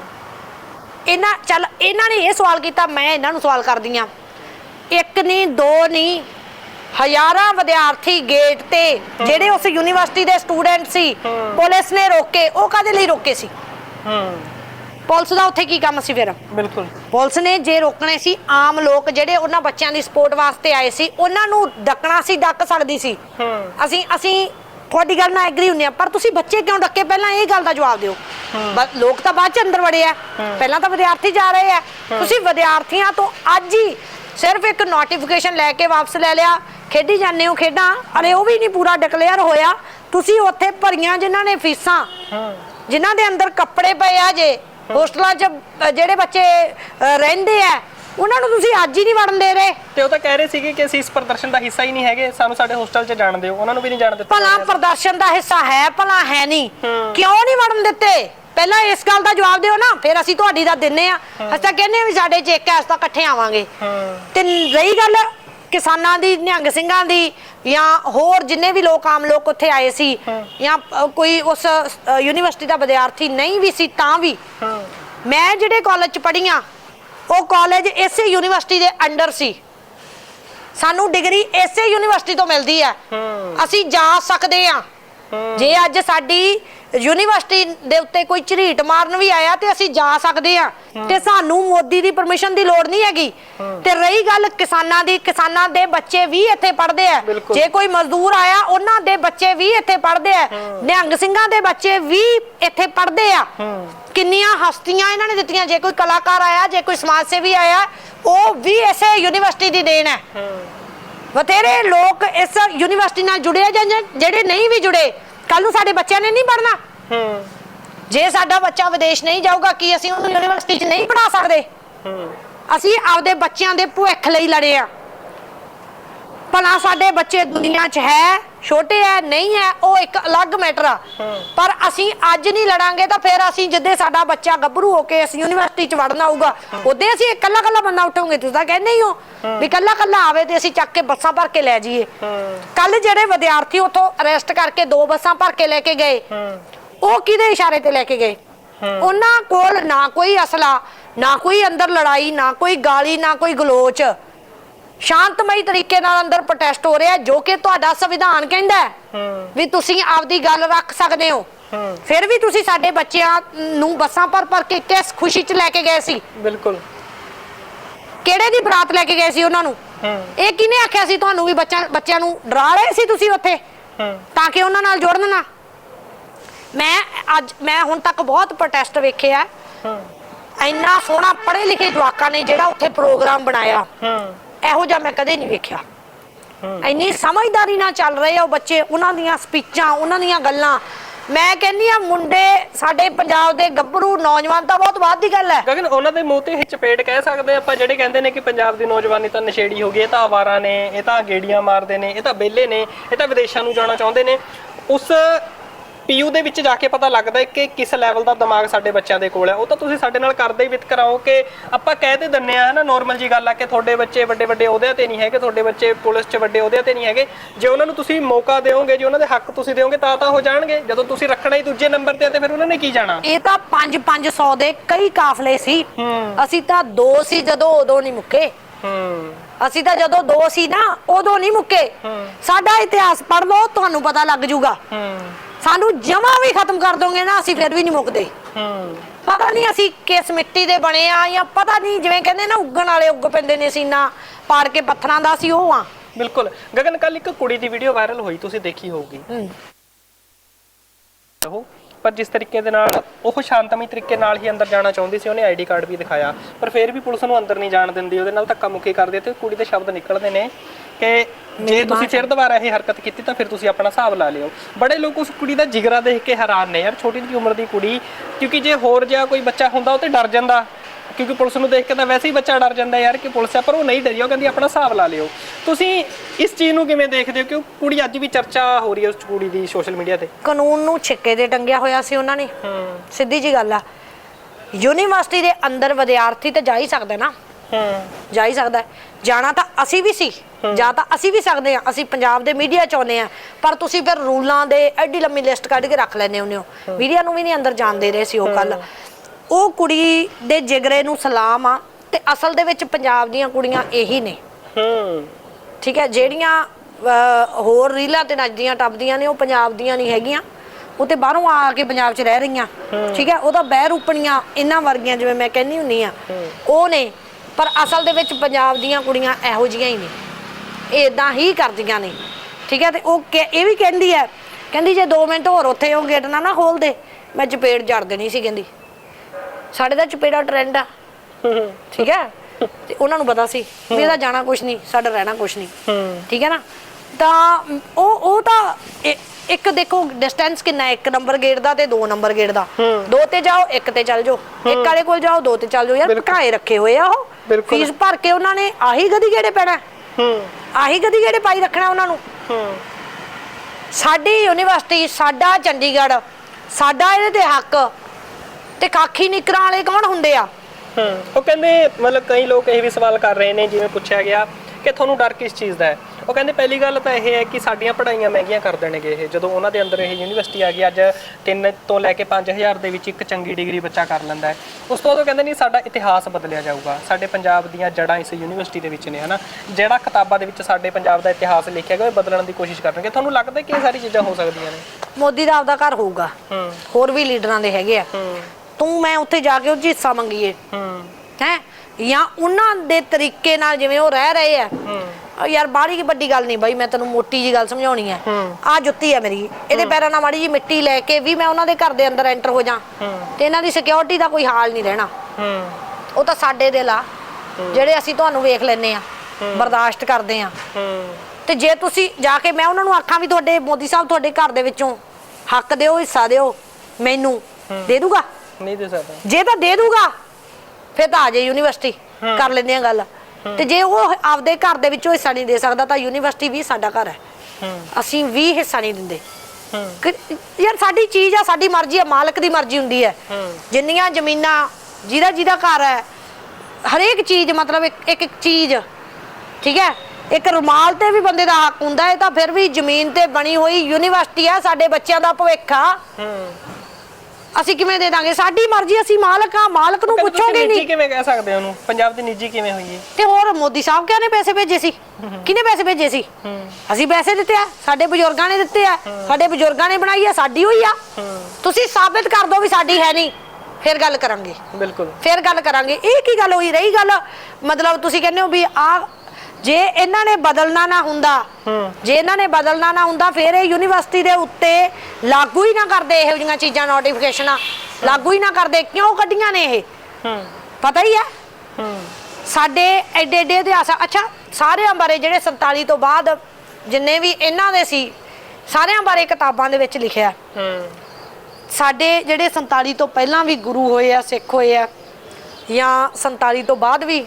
ਇਹਨਾਂ ਚੱਲ ਇਹਨਾਂ ਨੇ ਇਹ ਸਵਾਲ ਕੀਤਾ ਮੈਂ ਇਹਨਾਂ ਨੂੰ ਸਵਾਲ ਕਰਦੀ ਆ ਇੱਕ ਨਹੀਂ ਦੋ ਨਹੀਂ ਹਜ਼ਾਰਾਂ ਵਿਦਿਆਰਥੀ ਗੇਟ ਤੇ ਜਿਹੜੇ ਉਸ ਯੂਨੀਵਰਸਿਟੀ ਦੇ ਸਟੂਡੈਂਟ ਸੀ ਪੁਲਿਸ ਨੇ ਰੋਕੇ। ਉਹ ਕਾਦੇ ਲਈ ਰੋਕੇ ਸੀ? ਹੂੰ। ਪੁਲਿਸ ਦਾ ਉੱਥੇ ਕੀ ਕੰਮ ਸੀ ਫਿਰ? ਬਿਲਕੁਲ। ਪੁਲਿਸ ਨੇ ਜੇ ਰੋਕਣੇ ਸੀ ਆਮ ਲੋਕ ਜਿਹੜੇ ਉਹਨਾਂ ਬੱਚਿਆਂ ਦੀ ਸਪੋਰਟ ਵਾਸਤੇ ਆਏ ਸੀ ਉਹਨਾਂ ਨੂੰ ਡੱਕਣਾ ਸੀ ਡੱਕ ਸਕਦੀ ਸੀ। ਹੂੰ। ਅਸੀਂ ਅਸੀਂ ਤੁਹਾਡੀ ਗੱਲ ਨਾਲ ਐਗਰੀ ਹੁੰਨੇ ਆ ਪਰ ਤੁਸੀਂ ਬੱਚੇ ਕਿਉਂ ਡੱਕੇ? ਪਹਿਲਾਂ ਇਹ ਗੱਲ ਦਾ ਜਵਾਬ ਦਿਓ। ਬ- ਲੋਕ ਤਾਂ ਬਾਅਦ ਚ ਅੰਦਰ ਵੜੇ ਆ। ਪਹਿਲਾਂ ਤਾਂ ਵਿਦਿਆਰਥੀ ਜਾ ਰਹੇ ਆ। ਤੁਸੀਂ ਵਿਦਿਆਰਥੀਆਂ ਤੋਂ ਅੱਜ ਹੀ ਸਿਰਫ ਇੱਕ ਨੋਟੀਫਿਕੇਸ਼ਨ ਲੈ ਕੇ ਵਾਪਸ ਲੈ ਲਿਆ। ਖੇਡੀ ਜਾਂਦੇ ਹੋ ਖੇਡਾਂ ਅਰੇ ਉਹ ਵੀ ਨਹੀਂ ਪੂਰਾ ਡਿਕਲੇਅਰ ਹੋਇਆ। ਤੁਸੀਂ ਉੱਥੇ ਭਰੀਆਂ ਜਿਨ੍ਹਾਂ ਨੇ ਫੀਸਾਂ ਜਿਨ੍ਹਾਂ ਦੇ ਅੰਦਰ ਕੱਪੜੇ ਪਏ ਆ ਜੇ ਹੋਸਟਲਾਂ 'ਚ ਜਿਹੜੇ ਬੱਚੇ ਰਹਿੰਦੇ ਆ ਉਹਨਾਂ ਨੂੰ ਤੁਸੀਂ ਅੱਜ ਹੀ ਨਹੀਂ ਵੜਨ ਦੇ ਰਹੇ। ਤੇ ਉਹ ਤਾਂ ਕਹਿ ਰਹੇ ਸੀਗੇ ਕਿ ਅਸੀਂ ਇਸ ਪ੍ਰਦਰਸ਼ਨ ਦਾ ਹਿੱਸਾ ਹੀ ਨਹੀਂ ਹੈਗੇ ਸਾਨੂੰ ਸਾਡੇ ਹੋਸਟਲ 'ਚ ਜਾਣ ਦਿਓ ਉਹਨਾਂ ਨੂੰ ਵੀ ਨਹੀਂ ਜਾਣ ਦਿੱਤਾ ਭਲਾ ਪ੍ਰਦਰਸ਼ਨ ਦਾ ਹਿੱਸਾ ਹੈ ਭਲਾ ਹੈ ਨਹੀਂ। ਕਿਉਂ ਨਹੀਂ ਵੜਨ ਦਿੱਤੇ? ਪਹਿਲਾਂ ਇਸ ਗੱਲ ਦਾ ਜਵਾਬ ਦਿਓ ਨਾ ਫਿਰ ਅਸੀਂ ਤੁਹਾਡੀ ਦਾ ਦਿੰਨੇ ਆ। ਅਸੀਂ ਆ ਵੀ ਸਾਡੇ 'ਚ ਇੱਕ ਐਸ ਤਾਂ ਇਕੱਠੇ ਆਵਾਂਗੇ। ਤੇ ਰਹੀ ਗੱਲ ਕਿਸਾਨਾਂ ਦੀ ਨਿਹੰਗ ਸਿੰਘਾਂ ਦੀ ਜਾਂ ਹੋਰ ਜਿੰਨੇ ਵੀ ਲੋਕ ਆਮ ਲੋਕ ਉੱਥੇ ਆਏ ਸੀ ਜਾਂ ਕੋਈ ਉਸ ਯੂਨੀਵਰਸਿਟੀ ਦਾ ਵਿਦਿਆਰਥੀ ਨਹੀਂ ਵੀ ਸੀ ਤਾਂ ਵੀ ਮੈਂ ਜਿਹੜੇ ਕਾਲਜ ਚ ਪੜ੍ਹੀਆਂ ਉਹ ਕਾਲਜ ਇਸੇ ਯੂਨੀਵਰਸਿਟੀ ਦੇ ਅੰਡਰ ਸੀ। ਸਾਨੂੰ ਡਿਗਰੀ ਇਸੇ ਯੂਨੀਵਰਸਿਟੀ ਤੋਂ ਮਿਲਦੀ ਹੈ। ਹੂੰ। ਅਸੀਂ ਜਾ ਸਕਦੇ ਆ। ਜੇ ਅੱਜ ਸਾਡੀ ਯੂਨੀਵਰਸਿਟੀ ਦੇ ਉੱਤੇ ਕੋਈ ਝਰੀਟ ਮਾਰਨ ਵੀ ਆਇਆ ਤੇ ਅਸੀਂ ਜਾ ਸਕਦੇ ਆ ਤੇ ਸਾਨੂੰ ਮੋਦੀ ਦੀ ਪਰਮਿਸ਼ਨ ਦੀ ਲੋੜ ਨਹੀਂ ਹੈਗੀ। ਤੇ ਰਹੀ ਗੱਲ ਕਿਸਾਨਾਂ ਦੀ ਕਿਸਾਨਾਂ ਦੇ ਬੱਚੇ ਵੀ ਇੱਥੇ ਪੜ੍ਹਦੇ ਆ। ਜੇ ਕੋਈ ਮਜ਼ਦੂਰ ਆਇਆ ਉਹਨਾਂ ਦੇ ਬੱਚੇ ਵੀ ਇੱਥੇ ਪੜ੍ਹਦੇ ਆ। ਨਿਹੰਗ ਸਿੰਘਾਂ ਦੇ ਬੱਚੇ ਵੀ ਇੱਥੇ ਪੜ੍ਹਦੇ ਆ। ਕਿੰਨੀਆਂ ਹਸਤੀਆਂ ਇਹਨਾਂ ਨੇ ਦਿੱਤੀਆਂ ਜੇ ਕੋਈ ਕਲਾਕਾਰ ਆਇਆ ਜੇ ਕੋਈ ਸਮਾਜ ਸੇਵੀ ਆਇਆ ਉਹ ਵੀ ਇਸੇ ਯੂਨੀਵਰਸਿਟੀ ਦੀ ਦੇਣ ਹੈ। ਬਥੇਰੇ ਲੋਕ ਇਸ ਯੂਨੀਵਰਸਿਟੀ ਨਾਲ ਜੁੜੇ ਆ ਜਾਂ ਜਿਹੜੇ ਨਹੀਂ ਵੀ ਜੁੜੇ ਕੱਲ ਨੂੰ ਸਾਡੇ ਬੱਚਿਆਂ ਨੇ ਨਹੀਂ ਪੜਨਾ ਹੂੰ। ਜੇ ਸਾਡਾ ਬੱਚਾ ਵਿਦੇਸ਼ ਨਹੀਂ ਜਾਊਗਾ ਕੀ ਅਸੀਂ ਉਹਨੂੰ ਯੂਨੀਵਰਸਿਟੀ 'ਚ ਨਹੀਂ ਪੜਾ ਸਕਦੇ? ਹੂੰ। ਅਸੀਂ ਆਪਦੇ ਬੱਚਿਆਂ ਦੇ ਭਵਿੱਖ ਲਈ ਲੜੇ ਆ। ਭਲਾ ਸਾਡੇ ਬੱਚੇ ਦੁਨੀਆ 'ਚ ਹੈ ਛੋਟੇ ਹੈ ਨਹੀਂ ਹੈ ਉਹ ਇੱਕ ਅਲੱਗ ਮੈਟਰ ਆ। ਪਰ ਅਸੀਂ ਅੱਜ ਨਹੀਂ ਲੜਾਂਗੇ ਤਾਂ ਫਿਰ ਅਸੀਂ ਜਿੱਦੇ ਸਾਡਾ ਬੱਚਾ ਗੱਭਰੂ ਹੋ ਕੇ ਅਸੀਂ ਯੂਨੀਵਰਸਿਟੀ 'ਚ ਵੜਨਾ ਹੋਊਗਾ ਉਹਦੇ ਅਸੀਂ ਇਕੱਲਾ ਇਕੱਲਾ ਬੰਦਾ ਉਠਾਂਗੇ ਤੁਸੀਂ ਤਾਂ ਕਹਿੰਦੇ ਹੀ ਹੋ ਵੀ ਇਕੱਲਾ ਇਕੱਲਾ ਆਵੇ ਤੇ ਅਸੀਂ ਚੱਕ ਕੇ ਬੱਸਾਂ ਭਰ ਕੇ ਲੈ ਜਾਈਏ। ਕੱਲ ਜਿਹੜੇ ਵਿਦਿਆਰਥੀ ਉਥੋਂ ਅਰੈਸਟ ਕਰਕੇ ਦੋ ਬੱਸਾਂ ਭਰ ਕੇ ਲੈ ਕੇ ਗਏ ਉਹ ਕਿਹਦੇ ਇਸ਼ਾਰੇ ਤੇ ਲੈ ਕੇ ਗਏ? ਉਹਨਾਂ ਕੋਲ ਨਾ ਕੋਈ ਅਸਲਾ ਨਾ ਕੋਈ ਅੰਦਰ ਲੜਾਈ ਨਾ ਕੋਈ ਗਾਲੀ ਨਾ ਕੋਈ ਗਲੋਚ। ਸ਼ਾਂਤਮਈ ਤਰੀਕੇ ਨਾਲ ਅੰਦਰ ਪ੍ਰੋਟੈਸਟ ਹੋ ਰਿਹਾ ਜੋ ਕਿ ਤੁਹਾਡਾ ਸੰਵਿਧਾਨ ਕਹਿੰਦਾ ਹੈ ਵੀ ਤੁਸੀਂ ਆਪਦੀ ਗੱਲ ਰੱਖ ਸਕਦੇ ਹੋ। ਫਿਰ ਵੀ ਤੁਸੀਂ ਸਾਡੇ ਬੱਚਿਆਂ ਨੂੰ ਬੱਸਾਂ ਭਰ ਭਰ ਕੇ ਕਿਸ ਖੁਸ਼ੀ 'ਚ ਲੈ ਕੇ ਗਏ ਸੀ? ਬਿਲਕੁਲ। ਕਿਹੜੇ ਦੀ ਬਰਾਤ ਲੈ ਕੇ ਗਏ ਸੀ ਉਹਨਾਂ ਨੂੰ? ਇਹ ਕਿਹਨੇ ਆਖਿਆ ਸੀ ਤੁਹਾਨੂੰ ਵੀ ਬੱਚਾ ਬੱਚਿਆਂ ਨੂੰ ਡਰਾ ਰਹੇ ਸੀ ਤੁਸੀਂ ਉੱਥੇ? ਤਾਂ ਕਿ ਉਹਨਾਂ ਨਾਲ ਜੁੜਨ ਨਾ। ਮੈਂ ਅੱਜ ਮੈਂ ਹੁਣ ਤੱਕ ਬਹੁਤ ਪ੍ਰੋਟੈਸਟ ਵੇਖੇ ਆ। ਹੂੰ। ਇੰਨਾ ਸੋਹਣਾ ਪੜ੍ਹੇ ਲਿਖੇ ਜਵਾਕਾਂ ਨੇ ਜਿਹੜਾ ਉੱਥੇ ਪ੍ਰੋਗਰਾਮ ਬਣਾਇਆ। ਹੂੰ। ਇਹੋ ਜਿਹਾ ਮੈਂ ਕਦੇ ਨਹੀਂ ਵੇਖਿਆ। ਇੰਨੀ ਸਮਝਦਾਰੀ ਨਾਲ ਚੱਲ ਰਹੇ ਆ ਉਹ ਬੱਚੇ, ਉਹਨਾਂ ਦੀਆਂ ਸਪੀਚਾਂ, ਉਹਨਾਂ ਦੀਆਂ ਗੱਲਾਂ। ਮੈਂ ਕਹਿੰਨੀ ਆ ਮੁੰਡੇ ਸਾਡੇ ਪੰਜਾਬ ਦੇ ਗੱਭਰੂ ਨੌਜਵਾਨ ਤਾਂ ਬਹੁਤ ਬਾਅਦ ਦੀ ਗੱਲ ਹੈ। ਗਗਨ, ਉਹਨਾਂ ਦੇ ਮੂੰਹ ਤੇ ਇਹ ਚਪੇਟ ਕਹਿ ਸਕਦੇ ਆਪਾਂ, ਜਿਹੜੇ ਕਹਿੰਦੇ ਨੇ ਕਿ ਪੰਜਾਬ ਦੀ ਨੌਜਵਾਨੀ ਤਾਂ ਨਸ਼ੇੜੀ ਹੋ ਗਈ, ਇਹ ਤਾਂ ਆਵਾਰਾ ਨੇ, ਇਹ ਤਾਂ ਗੇੜੀਆਂ ਮਾਰਦੇ ਨੇ, ਇਹ ਤਾਂ ਬੇਲੇ ਨੇ, ਇਹ ਤਾਂ ਵਿਦੇਸ਼ਾਂ ਨੂੰ ਜਾਣਾ ਚਾਹੁੰਦੇ ਨੇ। ਉਸ ਪੀਯੂ ਦੇ ਵਿੱਚ ਜਾ ਕੇ ਪਤਾ ਲੱਗਦਾ ਹੈ ਕਿ ਕਿਸ ਲੈਵਲ ਦਾ ਦਿਮਾਗ ਸਾਡੇ ਬੱਚਿਆਂ ਦੇ ਕੋਲ ਹੈ। ਉਹ ਤਾਂ ਤੁਸੀਂ ਸਾਡੇ ਨਾਲ ਕਰਦੇ ਹੀ ਵਿਤਕਰਾਓ ਕਿ ਆਪਾਂ ਕਹਿ ਤੇ ਦਿੰਨੇ ਆ ਨਾ ਨਾਰਮਲ ਜੀ ਗੱਲ ਆ ਕਿ ਤੁਹਾਡੇ ਬੱਚੇ ਵੱਡੇ ਵੱਡੇ ਅਹੁਦਿਆਂ ਤੇ ਨਹੀਂ ਹੈਗੇ ਤੁਹਾਡੇ ਬੱਚੇ ਪੁਲਿਸ 'ਚ ਵੱਡੇ ਅਹੁਦਿਆਂ ਤੇ ਨਹੀਂ ਹੈਗੇ। ਜੇ ਉਹਨਾਂ ਨੂੰ ਤੁਸੀਂ ਮੌਕਾ ਦਿਓਗੇ ਜੇ ਉਹਨਾਂ ਦੇ ਹੱਕ ਤੁਸੀਂ ਦਿਓਗੇ ਤਾਂ ਤਾਂ ਹੋ ਜਾਣਗੇ। ਜਦੋਂ ਤੁਸੀਂ ਰੱਖਣਾ ਹੀ ਦੂਜੇ ਨੰਬਰ ਤੇ ਆ ਤੇ ਫਿਰ ਉਹਨਾਂ ਨੇ ਕੀ ਜਾਣਾ? ਇਹ ਤਾਂ 5-500 ਦੇ ਕਈ ਕਾਫਲੇ ਸੀ। ਅਸੀਂ ਤਾਂ ਦੋ ਸੀ ਜਦੋਂ ਉਦੋਂ ਨਹੀਂ ਮੁੱਕੇ। ਹੂੰ। ਅਸੀਂ ਤਾਂ ਜਦੋਂ ਦੋ ਸੀ ਨਾ ਉਦੋਂ ਨਹੀਂ ਮੁੱਕੇ। ਸਾਡਾ ਇਤਿਹਾਸ ਪੜ੍ਹ ਲਓ ਤੁਹਾਨੂੰ ਪਤਾ ਲੱਗ ਹੂੰ। ਸਾਨੂੰ ਜਮਾ ਵੀ ਖਤਮ ਕਰ ਦੋਗੇ ਨਾ ਅਸੀਂ ਫਿਰ ਵੀ ਨਹੀਂ ਮੁੱਕਦੇ। ਹੂੰ। ਪਤਾ ਨਹੀਂ ਅਸੀਂ ਕਿਸ ਮਿੱਟੀ ਦੇ ਬਣੇ ਆ ਜਾਂ ਪਤਾ ਨਹੀਂ ਜਿਵੇਂ ਕਹਿੰਦੇ ਨਾ ਉੱਗਣ ਵਾਲੇ ਉੱਗ ਪੈਂਦੇ ਨੇ ਸੀਨਾ ਪਾੜ ਕੇ ਪੱਥਰਾਂ ਦਾ ਅਸੀਂ ਉਹ ਆ। ਬਿਲਕੁਲ। ਗਗਨ ਕੱਲ ਇੱਕ ਕੁੜੀ ਦੀ ਵੀਡੀਓ ਵਾਇਰਲ ਹੋਈ ਤੁਸੀਂ ਦੇਖੀ ਹੋਊਗੀ। ਉਹ ਪਰ ਜਿਸ ਤਰੀਕੇ ਦੇ ਨਾਲ ਉਹ ਸ਼ਾਂਤਮਈ ਤਰੀਕੇ ਨਾਲ ਹੀ ਅੰਦਰ ਜਾਣਾ ਚਾਹੁੰਦੀ ਸੀ ਉਹਨੇ ਆਈਡੀ ਕਾਰਡ ਵੀ ਦਿਖਾਇਆ। ਪਰ ਫਿਰ ਵੀ ਪੁਲਿਸ ਨੂੰ ਅੰਦਰ ਨਹੀਂ ਜਾਣ ਦਿੰਦੀ ਉਹਦੇ ਨਾਲ ਧੱਕਾ ਮੁੱਕੀ ਕਰਦੇ ਤੇ ਕੁੜੀ ਦੇ ਸ਼ਬਦ ਨਿਕਲਦੇ ਨੇ ਕਿ ਜੇ ਤੁਸੀਂ ਫਿਰ ਦੁਬਾਰਾ ਇਹ ਹਰਕਤ ਕੀਤੀ ਤਾਂ ਫਿਰ ਤੁਸੀਂ ਆਪਣਾ ਹਿਸਾਬ ਲਾ ਲਿਓ। ਬੜੇ ਲੋਕ ਉਸ ਕੁੜੀ ਦਾ ਜਿਗਰਾ ਦੇਖ ਕੇ ਹੈਰਾਨ ਨੇ ਯਾਰ ਛੋਟੀ ਜਿਹੀ ਉਮਰ ਦੀ ਕੁੜੀ ਕਿਉਂਕਿ ਜੇ ਹੋਰ ਜਿਹਾ ਕੋਈ ਬੱਚਾ ਹੁੰਦਾ ਉਹ ਤੇ ਡਰ ਜਾਂਦਾ। ਕਿਉਂਕਿ ਪੁਲਿਸ ਨੂੰ ਦੇਖ ਕੇ ਤਾਂ ਵੈਸੇ ਹੀ ਬੱਚਾ ਡਰ ਜਾਂਦਾ ਯਾਰ ਕਿ ਪੁਲਿਸ ਆ ਪਰ ਉਹ ਨਹੀਂ ਡਰੀ ਉਹ ਕਹਿੰਦੀ ਆਪਣਾ ਹਿਸਾਬ ਲਾ ਲਿਓ। ਤੁਸੀਂ ਇਸ ਚੀਜ਼ ਨੂੰ ਕਿਵੇਂ ਦੇਖਦੇ ਹੋ? ਕਿ ਉਹ ਕੁੜੀ ਅੱਜ ਵੀ ਚਰਚਾ ਹੋ ਰਹੀ ਹੈ ਉਸ ਕੁੜੀ ਦੀ ਸੋਸ਼ਲ ਮੀਡੀਆ ਤੇ? ਕਾਨੂੰਨ ਨੂੰ ਛਿੱਕੇ ਦੇ ਟੰਗਿਆ ਹੋਇਆ ਸੀ ਉਹਨਾਂ ਨੇ। ਹੂੰ। ਸਿੱਧੀ ਜੀ ਗੱਲ ਆ। ਯੂਨੀਵਰਸਿਟੀ ਦੇ ਅੰਦਰ ਵਿਦਿਆਰਥੀ ਤੇ ਜਾ ਹੀ ਸਕਦਾ ਨਾ। ਹੂੰ। ਜਾ ਹੀ ਸਕਦਾ। ਹੈ। ਜਾਣਾ ਤਾਂ ਅਸੀਂ ਵੀ ਸੀ। ਜਾਂ ਤਾਂ ਅਸੀਂ ਵੀ ਸਕਦੇ ਹਾਂ। ਅਸੀਂ ਪੰਜਾਬ ਦੇ ਮੀਡੀਆ ਚ ਆਉਂਦੇ ਆ ਪਰ ਤੁਸੀਂ ਫਿਰ ਰੂਲਾਂ ਦੇ ਐਡੀ ਲੰਮੀ ਲਿਸਟ ਕੱਢ ਕੇ ਰੱਖ ਲੈਨੇ ਹੁੰਦੇ ਹੋ। ਮੀਡੀਆ ਨੂੰ ਵੀ ਨਹੀਂ ਅੰਦਰ ਜਾਣ ਦੇ ਰਹੇ ਸੀ ਉਹ ਕੱਲ ਉਹ ਕੁੜੀ ਦੇ ਜਿਗਰੇ ਨੂੰ ਸਲਾਮ ਆ ਤੇ ਅਸਲ ਦੇ ਵਿੱਚ ਪੰਜਾਬ ਦੀਆਂ ਕੁੜੀਆਂ ਇਹੀ ਨੇ। ਹੂੰ। ਠੀਕ ਹੈ ਜਿਹੜੀਆਂ ਅਹ, ਹੋਰ ਰੀਲਾਂ ਤੇ ਨੱਚਦੀਆਂ ਟੱਪਦੀਆਂ ਨੇ ਉਹ ਪੰਜਾਬ ਦੀਆਂ ਨਹੀਂ ਹੈਗੀਆਂ। ਉਹ ਤੇ ਬਾਹਰੋਂ ਆ ਕੇ ਪੰਜਾਬ 'ਚ ਰਹਿ ਰਹੀਆਂ। ਠੀਕ ਹੈ ਉਹਦਾ ਬਹਿ ਰੂਪਣੀਆਂ ਇਹਨਾਂ ਵਰਗੀਆਂ ਜਿਵੇਂ ਮੈਂ ਕਹਿੰਦੀ ਹੁੰਨੀ ਆ ਉਹ ਨੇ ਪਰ ਅਸਲ ਦੇ ਵਿੱਚ ਪੰਜਾਬ ਦੀਆਂ ਕੁੜੀਆਂ ਇਹੋ ਜਿਹੀਆਂ ਹੀ ਨੇ। ਇਹ ਇਦਾਂ ਹੀ ਕਰਦੀਆਂ ਨੇ। ਠੀਕ ਹੈ ਤੇ ਉਹ ਕਹਿ- ਇਹ ਵੀ ਕਹਿੰਦੀ ਹੈ ਕਹਿੰਦੀ ਜੇ 2 ਮਿੰਟ ਹੋਰ ਉੱਥੇ ਉਹ ਗੇਟ ਨਾ ਨਾ ਖੋਲਦੇ ਮੈਂ ਚਪੇੜ ਜੜ ਦੇਣੀ ਸੀ ਕਹਿੰਦੀ। ਸਾਡੇ ਦਾ ਚਪੇੜਾ ਟ੍ਰੈਂਡ ਆ। ਠੀਕ ਹੈ? ਤੇ ਉਹਨਾਂ ਨੂੰ ਪਤਾ ਸੀ ਵੀ ਇਹਦਾ ਜਾਣਾ ਕੁਛ ਨਹੀਂ ਸਾਡਾ ਰਹਿਣਾ ਕੁਛ ਨਹੀਂ। ਠੀਕ ਹੈ ਨਾ? ਤਾਂ ਉਹ ਉਹ ਤਾਂ ਇੱਕ ਦੇਖੋ ਡਿਸਟੈਂਸ ਕਿੰਨਾ ਹੈ? ਇੱਕ ਨੰਬਰ ਗੇਟ ਦਾ ਤੇ ਦੋ ਨੰਬਰ ਗੇਟ ਦਾ। ਦੋ ਤੇ ਜਾਓ ਇੱਕ ਤੇ ਚੱਲ ਜਾਓ। ਇੱਕ ਵਾਲੇ ਕੋਲ ਜਾਓ ਦੋ ਤੇ ਚੱਲ ਜਾਓ। ਯਾਰ। ਪਕਾਏ ਰੱਖੇ ਹੋਏ ਆ ਉਹ। ਫੀਸ ਭਰ ਕੇ ਉਹਨਾਂ ਨੇ ਆਹੀ ਗਦੀ ਗੇੜੇ ਪੈਣਾ ਹੂੰ। ਆਹੀ ਗਦੀ ਗੇੜੇ ਪਾਈ ਰੱਖਣਾ ਉਹਨਾਂ ਨੂੰ। ਹੂੰ ਸਾਡੀ ਯੂਨੀਵਰਸਿਟੀ ਸਾਡਾ ਚੰਡੀਗੜ੍ਹ ਸਾਡਾ ਇਹਦੇ ਤੇ ਹੱਕ। ਤੇ ਕਾਖੀ ਨਿਕਰਾਂ ਵਾਲੇ ਕੌਣ ਹੁੰਦੇ ਆ? ਹੂੰ ਉਹ ਕਹਿੰਦੇ ਮਤਲਬ ਕਈ ਲੋਕ ਇਹ ਵੀ ਸਵਾਲ ਕਰ ਰਹੇ ਨੇ ਜਿਵੇਂ ਪੁੱਛਿਆ ਗਿਆ ਕਿ ਤੁਹਾਨੂੰ ਡਰ ਕਿਸ ਚੀਜ਼ ਦਾ ਹੈ? ਉਹ ਕਹਿੰਦੇ ਪਹਿਲੀ ਗੱਲ ਤਾਂ ਇਹ ਹੈ ਕਿ ਸਾਡੀਆਂ ਪੜ੍ਹਾਈਆਂ ਮਹਿੰਗੀਆਂ ਕਰ ਦੇਣਗੇ ਇਹ। ਜਦੋਂ ਉਹਨਾਂ ਦੇ ਅੰਦਰ ਇਹ ਯੂਨੀਵਰਸਿਟੀ ਆ ਗਈ ਅੱਜ 3 ਤੋਂ ਲੈ ਕੇ 5000 ਦੇ ਵਿੱਚ ਇੱਕ ਚੰਗੀ ਡਿਗਰੀ ਬੱਚਾ ਕਰ ਲੈਂਦਾ ਹੈ। ਉਸ ਤੋਂ ਬਾਅਦ ਉਹ ਕਹਿੰਦੇ ਨਹੀਂ ਸਾਡਾ ਇਤਿਹਾਸ ਬਦਲਿਆ ਜਾਊਗਾ। ਸਾਡੇ ਪੰਜਾਬ ਦੀਆਂ ਜੜ੍ਹਾਂ ਇਸ ਯੂਨੀਵਰਸਿਟੀ ਦੇ ਵਿੱਚ ਨੇ ਹਨਾ? ਜਿਹੜਾ ਕਿਤਾਬਾਂ ਦੇ ਵਿੱਚ ਸਾਡੇ ਪੰਜਾਬ ਦਾ ਇਤਿਹਾਸ ਲਿਖਿਆ ਗਿਆ ਉਹ ਬਦਲਣ ਦੀ ਕੋਸ਼ਿਸ਼ ਕਰਨਗੇ। ਤੁਹਾਨੂੰ ਲੱਗਦਾ ਕਿ ਇਹ ਸਾਰੀ ਚੀਜ਼ਾਂ ਹੋ ਸਕਦੀਆਂ ਨੇ? ਮੋਦੀ ਦਾ ਆਪਦਾ ਘਰ ਹੋਊਗਾ। ਹੂੰ। ਹੋਰ ਵੀ ਲੀਡਰਾਂ ਦੇ ਹੈਗੇ ਆ। ਤੂੰ ਮੈਂ ਉੱਥੇ ਜਾ ਕੇ ਉਹ ਹਿੱਸਾ ਮੰਗੀਏ। ਹੂੰ। ਹੈ? ਜਾਂ ਉਹਨਾਂ ਦੇ ਤਰੀਕੇ ਨਾਲ ਜਿਵੇਂ ਉਹ ਰਹਿ ਰਹੇ ਆ। ਹੂੰ। ਆ ਯਾਰ ਬਾਹਰੀ ਕੀ ਵੱਡੀ ਗੱਲ ਨਹੀਂ ਬਾਈ ਮੈਂ ਤੈਨੂੰ ਮੋਟੀ ਜੀ ਗੱਲ ਸਮਝਾਉਣੀ ਹੈ। ਆ ਜੁੱਤੀ ਹੈ ਮੇਰੀ। ਇਹਦੇ ਪੈਰਾਂ ਨਾਲ ਮਾੜੀ ਜੀ ਮਿੱਟੀ ਲੈ ਕੇ ਵੀ ਮੈਂ ਉਹਨਾਂ ਦੇ ਘਰ ਦੇ ਅੰਦਰ ਐਂਟਰ ਹੋ ਜਾ। ਤੇ ਇਹਨਾਂ ਦੀ ਸਿਕਿਉਰਿਟੀ ਦਾ ਕੋਈ ਹਾਲ ਨਹੀਂ ਰਹਿਣਾ। ਹੂੰ। ਉਹ ਤਾਂ ਸਾਡੇ ਦਿਲ ਆ। ਜਿਹੜੇ ਅਸੀਂ ਤੁਹਾਨੂੰ ਵੇਖ ਲੈਨੇ ਆ ਬਰਦਾਸ਼ਤ ਕਰਦੇ ਆ। ਹੂੰ। ਤੇ ਜੇ ਤੁਸੀਂ ਜਾ ਕੇ ਮੈਂ ਉਹਨਾਂ ਨੂੰ ਆਖਾਂ ਵੀ ਤੁਹਾਡੇ ਮੋਦੀ ਸਾਹਿਬ ਤੁਹਾਡੇ ਘਰ ਦੇ ਵਿੱਚੋਂ ਹੱਕ ਦਿਓ ਹਿੱਸਾ ਦਿਓ ਮੈਨੂੰ ਦੇ ਦੂਗਾ? ਨਹੀਂ ਦੇ ਸਕਦਾ। ਜੇ ਤਾਂ ਦੇ ਦੂਗਾ ਫਿਰ ਤਾਂ ਆ ਜਾਏ ਯੂਨੀਵਰਸਿਟੀ ਕਰ ਲੈਂਦੇ ਆ ਗੱਲ। ਤੇ ਜੇ ਉਹ ਆਪਦੇ ਘਰ ਦੇ ਵਿੱਚੋਂ ਹਿੱਸਾ ਨਹੀਂ ਦੇ ਸਕਦਾ ਤਾਂ ਯੂਨੀਵਰਸਿਟੀ ਵੀ ਸਾਡਾ ਘਰ ਹੈ। ਅਸੀਂ ਵੀ ਹਿੱਸਾ ਨਹੀਂ ਦਿੰਦੇ। ਕਿ- ਯਾਰ ਸਾਡੀ ਚੀਜ਼ ਆ ਸਾਡੀ ਮਰਜ਼ੀ ਆ ਮਾਲਕ ਦੀ ਮਰਜ਼ੀ ਹੁੰਦੀ ਹੈ। ਹੂੰ। ਜਿੰਨੀਆਂ ਜ਼ਮੀਨਾਂ ਜਿਹਦਾ ਜਿਹਦਾ ਘਰ ਹੈ ਹਰੇਕ ਚੀਜ਼ ਮਤਲਬ ਇੱਕ ਇੱਕ ਇੱਕ ਚੀਜ਼ ਠੀਕ ਹੈ? ਇੱਕ ਰੁਮਾਲ ਤੇ ਵੀ ਬੰਦੇ ਦਾ ਹੱਕ ਹੁੰਦਾ ਹੈ ਤਾਂ ਫਿਰ ਵੀ ਜ਼ਮੀਨ ਤੇ ਬਣੀ ਹੋਈ ਯੂਨੀਵਰਸਿਟੀ ਆ ਸਾਡੇ ਬੱਚਿਆਂ ਦਾ ਭਵਿੱਖ ਆ। ਹੂੰ। ਅਸੀਂ ਕਿਵੇਂ ਦੇ ਦਾਂਗੇ? ਸਾਡੀ ਮਰਜ਼ੀ ਅਸੀਂ ਮਾਲਕ ਆ ਮਾਲਕ ਨੂੰ ਕਹਿੰਦੇ ਤੁਸੀਂ ਪੁੱਛੋਗੇ ਨਿੱਜੀ ਨਹੀਂ। ਕਿਵੇਂ ਕਹਿ ਸਕਦੇ ਹੋ ਉਹਨੂੰ? ਪੰਜਾਬ ਦੀ ਨਿੱਜੀ ਕਿਵੇਂ ਹੋਈ ਹੈ ਤੇ ਹੋਰ ਮੋਦੀ ਸਾਹਿਬ ਕਿਹਨੇ ਨੇ ਪੈਸੇ ਭੇਜੇ ਸੀ? ਕਿਹਨੇ ਪੈਸੇ ਭੇਜੇ ਸੀ? ਅਸੀਂ ਪੈਸੇ ਦਿੱਤੇ ਆ ਸਾਡੇ ਬਜ਼ੁਰਗਾਂ ਨੇ ਦਿੱਤੇ ਆ ਸਾਡੇ ਬਜ਼ੁਰਗਾਂ ਨੇ ਬਣਾਈ ਆ ਸਾਡੀ ਹੋਈ ਆ। ਤੁਸੀਂ ਸਾਬਿਤ ਕਰ ਦਿਓ ਵੀ ਸਾਡੀ ਹੈ ਨਹੀਂ ਫਿਰ ਗੱਲ ਕਰਾਂਗੇ। ਬਿਲਕੁਲ। ਫਿਰ ਗੱਲ ਕਰਾਂਗੇ। ਇਹ ਕੀ ਗੱਲ ਹੋਈ? ਰਹੀ ਗੱਲ? ਮਤਲਬ ਤੁਸੀਂ ਕਹਿੰਦੇ ਹੋ ਵੀ ਆ ਜੇ ਇਹਨਾਂ ਨੇ ਬਦਲਣਾ ਨਾ ਹੁੰਦਾ। ਜੇ ਇਹਨਾਂ ਨੇ ਬਦਲਣਾ ਨਾ ਹੁੰਦਾ ਫਿਰ ਇਹ ਯੂਨੀਵਰਸਿਟੀ ਦੇ ਉੱਤੇ ਲਾਗੂ ਹੀ ਨਾ ਕਰਦੇ ਇਹੋ ਜਿਹੀਆਂ ਚੀਜ਼ਾਂ ਨੋਟੀਫਿਕੇਸ਼ਨਾਂ ਲਾਗੂ ਹੀ ਨਾ ਕਰਦੇ। ਕਿਉਂ ਕੱਢੀਆਂ ਨੇ ਇਹ? ਪਤਾ ਹੀ ਹੈ। ਸਾਡੇ ਐਡੇ ਐਡੇ ਇਤਿਹਾਸ। ਅੱਛਾ ਸਾਰਿਆਂ ਬਾਰੇ ਜਿਹੜੇ 47 ਤੋਂ ਬਾਅਦ ਜਿੰਨੇ ਵੀ ਇਹਨਾਂ ਦੇ ਸੀ ਸਾਰਿਆਂ ਬਾਰੇ ਕਿਤਾਬਾਂ ਦੇ ਵਿੱਚ ਲਿਖਿਆ। ਸਾਡੇ ਜਿਹੜੇ 47 ਤੋਂ ਪਹਿਲਾਂ ਵੀ ਗੁਰੂ ਹੋਏ ਆ ਸਿੱਖ ਹੋਏ ਆ ਜਾਂ 47 ਤੋਂ ਬਾਅਦ ਵੀ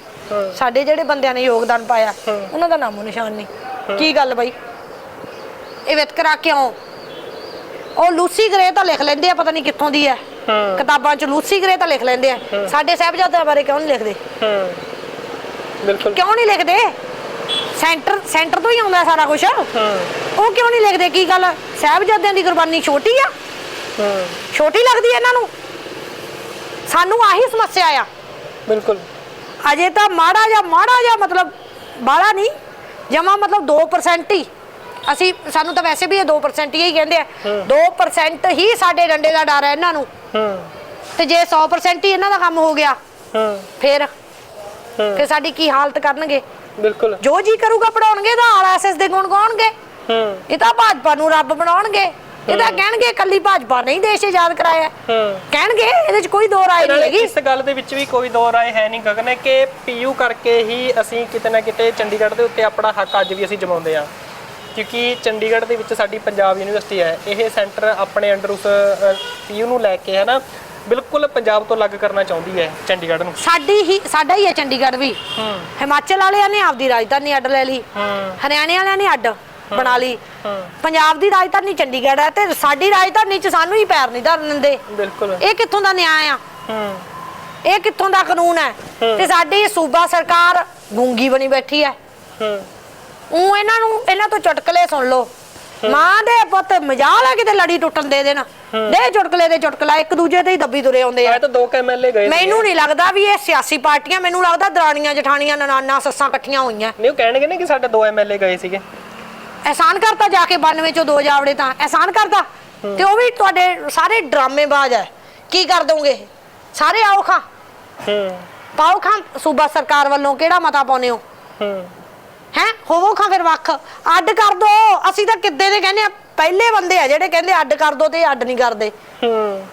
ਸਾਡੇ ਜਿਹੜੇ ਬੰਦਿਆਂ ਨੇ ਯੋਗਦਾਨ ਪਾਇਆ ਉਹਨਾਂ ਦਾ ਨਾਮੋ ਨਿਸ਼ਾਨ ਨਹੀਂ। ਕੀ ਗੱਲ ਬਈ? ਇਹ ਵਿਤਕਰਾ ਕਿਉਂ? ਉਹ ਲੂਸੀ ਗਰੇ ਤਾਂ ਲਿਖ ਲੈਂਦੇ ਆ ਪਤਾ ਨਹੀਂ ਕਿੱਥੋਂ ਦੀ ਹੈ। ਕਿਤਾਬਾਂ 'ਚ ਲੂਸੀ ਗਰੇ ਤਾਂ ਲਿਖ ਲੈਂਦੇ ਆ। ਸਾਡੇ ਸਾਹਿਬਜ਼ਾਦਿਆਂ ਬਾਰੇ ਕਿਉਂ ਨਹੀਂ ਲਿਖਦੇ? ਬਿਲਕੁਲ। ਕਿਉਂ ਨਹੀਂ ਲਿਖਦੇ? ਸੈਂਟਰ ਸੈਂਟਰ ਤੋਂ ਹੀ ਆਉਂਦਾ ਸਾਰਾ ਕੁਝ ਹੂੰ। ਉਹ ਕਿਉਂ ਨਹੀਂ ਲਿਖਦੇ? ਕੀ ਗੱਲ? ਸਾਹਿਬਜ਼ਾਦਿਆਂ ਦੀ ਕੁਰਬਾਨੀ ਛੋਟੀ ਆ? ਹੂੰ। ਛੋਟੀ ਲੱਗਦੀ ਹੈ ਇਹਨਾਂ ਨੂੰ? ਸਾਨੂੰ ਆਹੀ ਸਮੱਸਿਆ ਆ। ਬਿਲਕੁਲ। ਅਜੇ ਤਾਂ ਮਾੜਾ ਜਾਂ ਮਾੜਾ ਜਾਂ ਮਤਲਬ ਬਾੜਾ ਨਹੀਂ ਜਮਾ ਮਤਲਬ 2% ਹੀ। ਅਸੀਂ ਸਾਨੂੰ ਤਾਂ ਵੈਸੇ ਵੀ ਇਹ 2% ਹੀ ਕਹਿੰਦੇ ਆ। 2% ਹੀ ਸਾਡੇ ਡੰਡੇ ਦਾ ਡਰ ਹੈ ਇਹਨਾਂ ਨੂੰ। ਹੂੰ। ਤੇ ਜੇ 100% ਹੀ ਇਹਨਾਂ ਦਾ ਕੰਮ ਹੋ ਗਿਆ ਹੂੰ। ਫਿਰ। ਫਿਰ ਸਾਡੀ ਕੀ ਹਾਲਤ ਕਰਨਗੇ? ਬਿਲਕੁਲ। ਜੋ ਜੀ ਕਰੂਗਾ ਪੜਾਉਣਗੇ ਤਾਂ ਆਰਐਸਐਸ ਦੇ ਗੁਣ ਗਾਉਣਗੇ। ਹੂੰ। ਇਹ ਤਾਂ ਭਾਜਪਾ ਨੂੰ ਰੱਬ ਬਣਾਉਣਗੇ। ਇਹ ਤਾਂ ਕਹਿਣਗੇ ਕੱਲੀ ਭਾਜਪਾ ਨਹੀਂ ਦੇਸ਼ ਆਜ਼ਾਦ ਕਰਾਇਆ। ਹੂੰ। ਕਹਿਣਗੇ ਇਹਦੇ 'ਚ ਕੋਈ ਦੋ ਰਾਏ ਨਹੀਂ ਹੈਗੀ। ਇਸ ਗੱਲ ਦੇ ਵਿੱਚ ਵੀ ਕੋਈ ਦੋ ਰਾਏ ਹੈ ਨਹੀਂ ਗਗਨ ਕਿ ਪੀਯੂ ਕਰਕੇ ਹੀ ਅਸੀਂ ਕਿਤੇ ਨਾ ਕਿਤੇ ਚੰਡੀਗੜ੍ਹ ਦੇ ਉੱਤੇ ਆਪਣਾ ਹੱਕ ਅੱਜ ਵੀ ਅਸੀਂ ਜਮਾਉਂਦੇ ਆ ਕਿਉਂਕਿ ਚੰਡੀਗੜ੍ਹ ਦੇ ਵਿੱਚ ਸਾਡੀ ਪੰਜਾਬ ਯੂਨੀਵਰਸਿਟੀ ਹੈ ਇਹ ਸੈਂਟਰ ਆਪਣੇ ਅੰਡਰ ਉਸ ਪੀਯੂ ਨੂੰ ਲੈ ਕੇ ਹੈ ਨਾ ਬਿਲਕੁਲ ਪੰਜਾਬ ਤੋਂ ਅਲੱਗ ਕਰਨਾ ਚਾਹੁੰਦੀ ਹੈ ਚੰਡੀਗੜ੍ਹ ਨੂੰ। ਸਾਡੀ ਹੀ ਸਾਡਾ ਹੀ ਹੈ ਚੰਡੀਗੜ੍ਹ ਵੀ। ਹਿਮਾਚਲ ਵਾਲਿਆਂ ਨੇ ਆਪਦੀ ਰਾਜਧਾਨੀ ਅੱਡ ਲੈ ਲਈ। ਹਰਿਆਣੇ ਵਾਲਿਆਂ ਨੇ ਅੱਡ। ਬਣਾ ਲਈ। ਪੰਜਾਬ ਦੀ ਰਾਜਧਾਨੀ ਚੰਡੀਗੜ੍ਹ ਹੈ ਤੇ ਸਾਡੀ ਰਾਜਧਾਨੀ 'ਚ ਸਾਨੂੰ ਹੀ ਪੈਰ ਨਹੀਂ ਧਰਨ ਦਿੰਦੇ। ਬਿਲਕੁਲ। ਇਹ ਕਿੱਥੋਂ ਦਾ ਨਿਆਂ ਆ? ਇਹ ਕਿੱਥੋਂ ਦਾ ਕਾਨੂੰਨ ਹੈ? ਤੇ ਸਾਡੀ ਸੂਬਾ ਸਰਕਾਰ ਗੂੰਗੀ ਬਣੀ ਬੈਠੀ ਹੈ। ਉਹ ਇਹਨਾਂ ਨੂੰ ਇਹਨਾਂ ਤੋਂ ਚੁਟਕਲੇ ਸੁਣ ਲਓ। ਮਾਂ ਦੇ ਪੁੱਤ ਮਜਾਲ ਹੈ ਕਿਤੇ ਲੜੀ ਟੁੱਟਣ ਦੇ ਦੇਣਾ। ਦੇ ਚੁਟਕਲੇ ਦੇ ਚੁਟਕਲਾ ਇੱਕ ਦੂਜੇ ਤੇ ਹੀ ਦੱਬੀ ਤੁਰੇ ਆਉਂਦੇ ਆ। ਆਏ ਤਾਂ ਦੋ ਐਮਐਲਏ ਗਏ ਸੀਗੇ। ਮੈਨੂੰ ਨਹੀਂ ਲੱਗਦਾ ਵੀ ਇਹ ਸਿਆਸੀ ਪਾਰਟੀਆਂ ਮੈਨੂੰ ਲੱਗਦਾ ਦਰਾਣੀਆਂ ਜਠਾਣੀਆਂ ਨਨਾਨਾ ਸੱਸਾਂ ਇਕੱਠੀਆਂ ਹੋਈਆਂ। ਨਹੀਂ ਉਹ ਕਹਿਣਗੇ ਨਾ ਕਿ ਸਾਡੇ ਦੋ ਐਮਐਲਏ ਗਏ ਸੀਗੇ। ਐਹਸਾਨ ਕਰਤਾ ਜਾ ਕੇ 92 ਚੋਂ ਦੋ ਜਾਵੜੇ ਤਾਂ ਐਹਸਾਨ ਕਰਤਾ? ਤੇ ਉਹ ਵੀ ਤੁਹਾਡੇ ਸਾਰੇ ਡਰਾਮੇਬਾਜ਼ ਹੈ ਕੀ ਕਰ ਦੋਗੇ? ਸਾਰੇ ਆਓ ਖਾਂ। ਹੂੰ। ਪਾਓ ਖਾਂ ਸੂਬਾ ਸਰਕਾਰ ਵੱਲੋਂ ਕਿਹੜਾ ਮਤਾ ਪਾਉਨੇ ਹੋ? ਹੂੰ। ਹੈ? ਹੋਵੋ ਖਾਂ ਫਿਰ ਵੱਖ। ਅੱਡ ਕਰ ਦੋ। ਅਸੀਂ ਤਾਂ ਕਿੱਦੇ ਦੇ ਕਹਿੰਦੇ ਆ? ਪਹਿਲੇ ਬੰਦੇ ਆ ਜਿਹੜੇ ਕਹਿੰਦੇ ਅੱਡ ਕਰ ਦੋ ਤੇ ਅੱਡ ਨਹੀਂ ਕਰਦੇ। ਹੂੰ।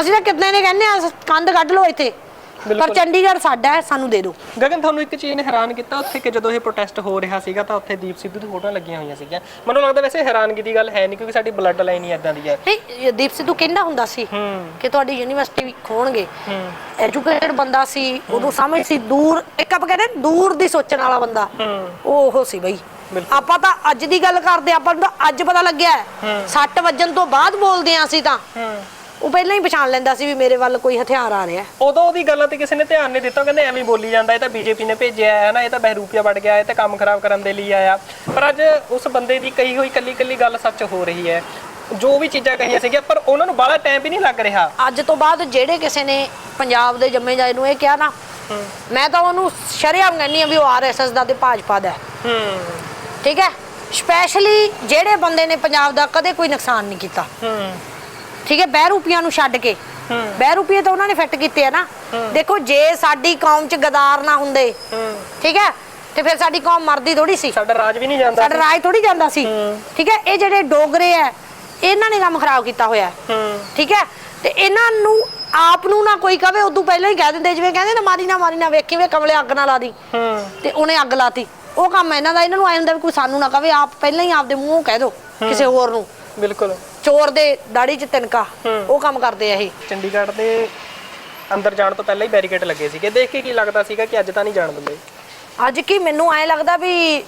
ਅਸੀਂ ਤਾਂ ਕਿੱਦੇ ਨੇ ਕਹਿੰਦੇ ਆ? ਕੰਧ ਕੱਢ ਲਓ ਇੱਥੇ। ਪਰ। ਚੰਡੀਗੜ੍ਹ ਸਾਡਾ ਹੈ ਸਾਨੂੰ ਦੇ ਦਿਓ। ਗਗਨ ਤੁਹਾਨੂੰ ਇੱਕ ਚੀਜ਼ ਨੇ ਹੈਰਾਨ ਕੀਤਾ ਉੱਥੇ ਕਿ ਜਦੋਂ ਇਹ ਪ੍ਰੋਟੈਸਟ ਹੋ ਰਿਹਾ ਸੀਗਾ ਤਾਂ ਉੱਥੇ ਦੀਪ ਸਿੱਧੂ ਦੀ ਫੋਟੋਆਂ ਲੱਗੀਆਂ ਹੋਈਆਂ ਸੀਗੀਆਂ। ਮੈਨੂੰ ਲੱਗਦਾ ਵੈਸੇ ਹੈਰਾਨਗੀ ਦੀ ਗੱਲ ਹੈ ਨਹੀਂ ਕਿਉਂਕਿ ਸਾਡੀ ਬਲੱਡ ਲਾਈਨ ਹੀ ਇਦਾਂ ਦੀ ਹੈ। ਨਹੀਂ ਦੀਪ ਸਿੱਧੂ ਕਹਿੰਦਾ ਹੁੰਦਾ ਸੀ ਕਿ ਤੁਹਾਡੀ ਯੂਨੀਵਰਸਿਟੀ ਵੀ ਖੋਣਗੇ। ਐਜੂਕੇਟਡ ਬੰਦਾ ਸੀ ਉਦੋਂ ਸਮਝ ਸੀ ਦੂਰ ਇੱਕ ਆਪਾਂ ਕਹਿੰਦੇ ਦੂਰ ਦੀ ਸੋਚਣ ਵਾਲਾ ਬੰਦਾ। ਉਹ ਉਹ ਸੀ ਬਈ। ਆਪਾਂ ਤਾਂ ਅੱਜ ਦੀ ਗੱਲ ਕਰਦੇ ਆਪਾਂ ਨੂੰ ਤਾਂ ਅੱਜ ਪਤਾ ਲੱਗਿਆ ਹੈ। ਸੱਟ ਵੱਜਣ ਤੋਂ ਬਾਅਦ ਬੋਲਦੇ ਆਂ ਅਸੀਂ ਤਾਂ। ਉਹ ਪਹਿਲਾਂ ਹੀ ਪਛਾਣ ਲੈਂਦਾ ਸੀ ਵੀ ਮੇਰੇ ਵੱਲ ਕੋਈ ਹਥਿਆਰ ਆ ਰਿਹਾ। ਉਦੋਂ ਉਹਦੀ ਗੱਲਾਂ ਤੇ ਕਿਸੇ ਨੇ ਧਿਆਨ ਨਹੀਂ ਦਿੱਤਾ ਕਹਿੰਦੇ ਐਵੇਂ ਬੋਲੀ ਜਾਂਦਾ ਇਹ ਤਾਂ ਬੀਜੇਪੀ ਨੇ ਭੇਜਿਆ ਹੈ ਨਾ ਇਹ ਤਾਂ ਬਹਿਰੂਪੀਆ ਵੜ ਗਿਆ ਇਹ ਤਾਂ ਕੰਮ ਖਰਾਬ ਕਰਨ ਦੇ ਲਈ ਆਇਆ। ਪਰ ਅੱਜ ਉਸ ਬੰਦੇ ਦੀ ਕਹੀ ਹੋਈ ਕੱਲੀ ਕੱਲੀ ਗੱਲ ਸੱਚ ਹੋ ਰਹੀ ਹੈ। ਜੋ ਵੀ ਚੀਜ਼ਾਂ ਕਹੀਆਂ ਸੀਗੀਆਂ ਪਰ ਉਹਨਾਂ ਨੂੰ ਬਾਹਲਾ ਟਾਈਮ ਵੀ ਨਹੀਂ ਲੱਗ ਰਿਹਾ। ਅੱਜ ਤੋਂ ਬਾਅਦ ਜਿਹੜੇ ਕਿਸੇ ਨੇ ਪੰਜਾਬ ਦੇ ਜੰਮੇ ਜਾਏ ਨੂੰ ਇਹ ਕਿਹਾ ਨਾ ਮੈਂ ਤਾਂ ਉਹਨੂੰ ਸ਼ਰੇਆਮ ਕਹਿੰਦੀ ਆ ਵੀ ਉਹ ਆਰਐਸਐਸ ਦਾ ਤੇ ਭਾਜਪਾ ਦਾ। ਹੂੰ। ਠੀਕ ਹੈ? ਸਪੈਸ਼ਲੀ ਜਿਹੜੇ ਬੰਦੇ ਨੇ ਪੰਜਾਬ ਦਾ ਕਦੇ ਕੋਈ ਨੁਕਸਾਨ ਨਹੀਂ ਕੀਤਾ। ਹੂੰ। ਠੀਕ ਹੈ ਬਹਿਰੂਪੀਆਂ ਨੂੰ ਛੱਡ ਕੇ। ਹੂੰ। ਬਹਿਰੂਪੀਏ ਤਾਂ ਉਹਨਾਂ ਨੇ ਫਿੱਟ ਕੀਤੇ ਆ ਨਾ। ਦੇਖੋ ਜੇ ਸਾਡੀ ਕੌਮ ਚ ਗਦਾਰ ਨਾ ਹੁੰਦੇ ਠੀਕ ਹੈ ਤੇ ਫਿਰ ਸਾਡੀ ਕੌਮ ਮਰਦੀ ਥੋੜੀ ਸੀ। ਸਾਡਾ ਰਾਜ ਵੀ ਨਹੀਂ ਜਾਂਦਾ ਸਾਡਾ ਰਾਜ ਥੋੜੀ ਜਾਂਦਾ ਸੀ। ਠੀਕ ਹੈ ਇਹ ਜਿਹੜੇ ਡੋਗਰੇ ਆ ਇਹਨਾਂ ਨੇ ਕੰਮ ਖਰਾਬ ਕੀਤਾ ਹੋਇਆ। ਠੀਕ ਹੈ ਤੇ ਇਹਨਾਂ ਨੂੰ ਆਪ ਨੂੰ ਨਾ ਕੋਈ ਕਵੇ ਉਦੋਂ ਪਹਿਲਾਂ ਹੀ ਕਹਿ ਦਿੰਦੇ ਜਿਵੇਂ ਕਹਿੰਦੇ ਨਾ ਮਾਰੀ ਨਾ ਮਾਰੀ ਨਾ ਵੇਖੀ ਵੇ ਕਮਲੇ ਅੱਗ ਨਾ ਲਾ ਦੀ ਤੇ ਉਹਨੇ ਅੱਗ ਲਾਤੀ। ਉਹ ਕੰਮ ਇਹਨਾਂ ਦਾ ਇਹਨਾਂ ਨੂੰ ਆਏ ਹੁੰਦਾ ਵੀ ਕੋਈ ਸਾਨੂੰ ਨਾ ਕਵੇ ਆਪ ਪਹਿਲਾਂ ਹੀ ਆਪਦੇ ਮੂੰਹੋਂ ਕਹਿ ਦਿਓ ਕਿਸੇ ਹੋਰ ਨੂੰ। ਬਿਲਕੁਲ। ਚੋਰ ਦੇ ਦਾੜੀ 'ਚ ਤਿਨਕਾ ਉਹ ਕੰਮ ਕਰਦੇ ਆ ਇਹ। ਚੰਡੀਗੜ੍ਹ ਦੇ ਅੰਦਰ ਜਾਣ ਤੋਂ ਪਹਿਲਾਂ ਹੀ ਬੈਰੀਕੇਡ ਲੱਗੇ ਸੀਗੇ। ਦੇਖ ਕੇ ਕੀ ਲੱਗਦਾ ਸੀਗਾ ਕਿ ਅੱਜ ਤਾਂ ਨਹੀਂ ਜਾਣ ਦਿੰਦੇ? ਅੱਜ ਕੀ ਮੈਨੂੰ ਐ ਲੱਗਦਾ ਵੀ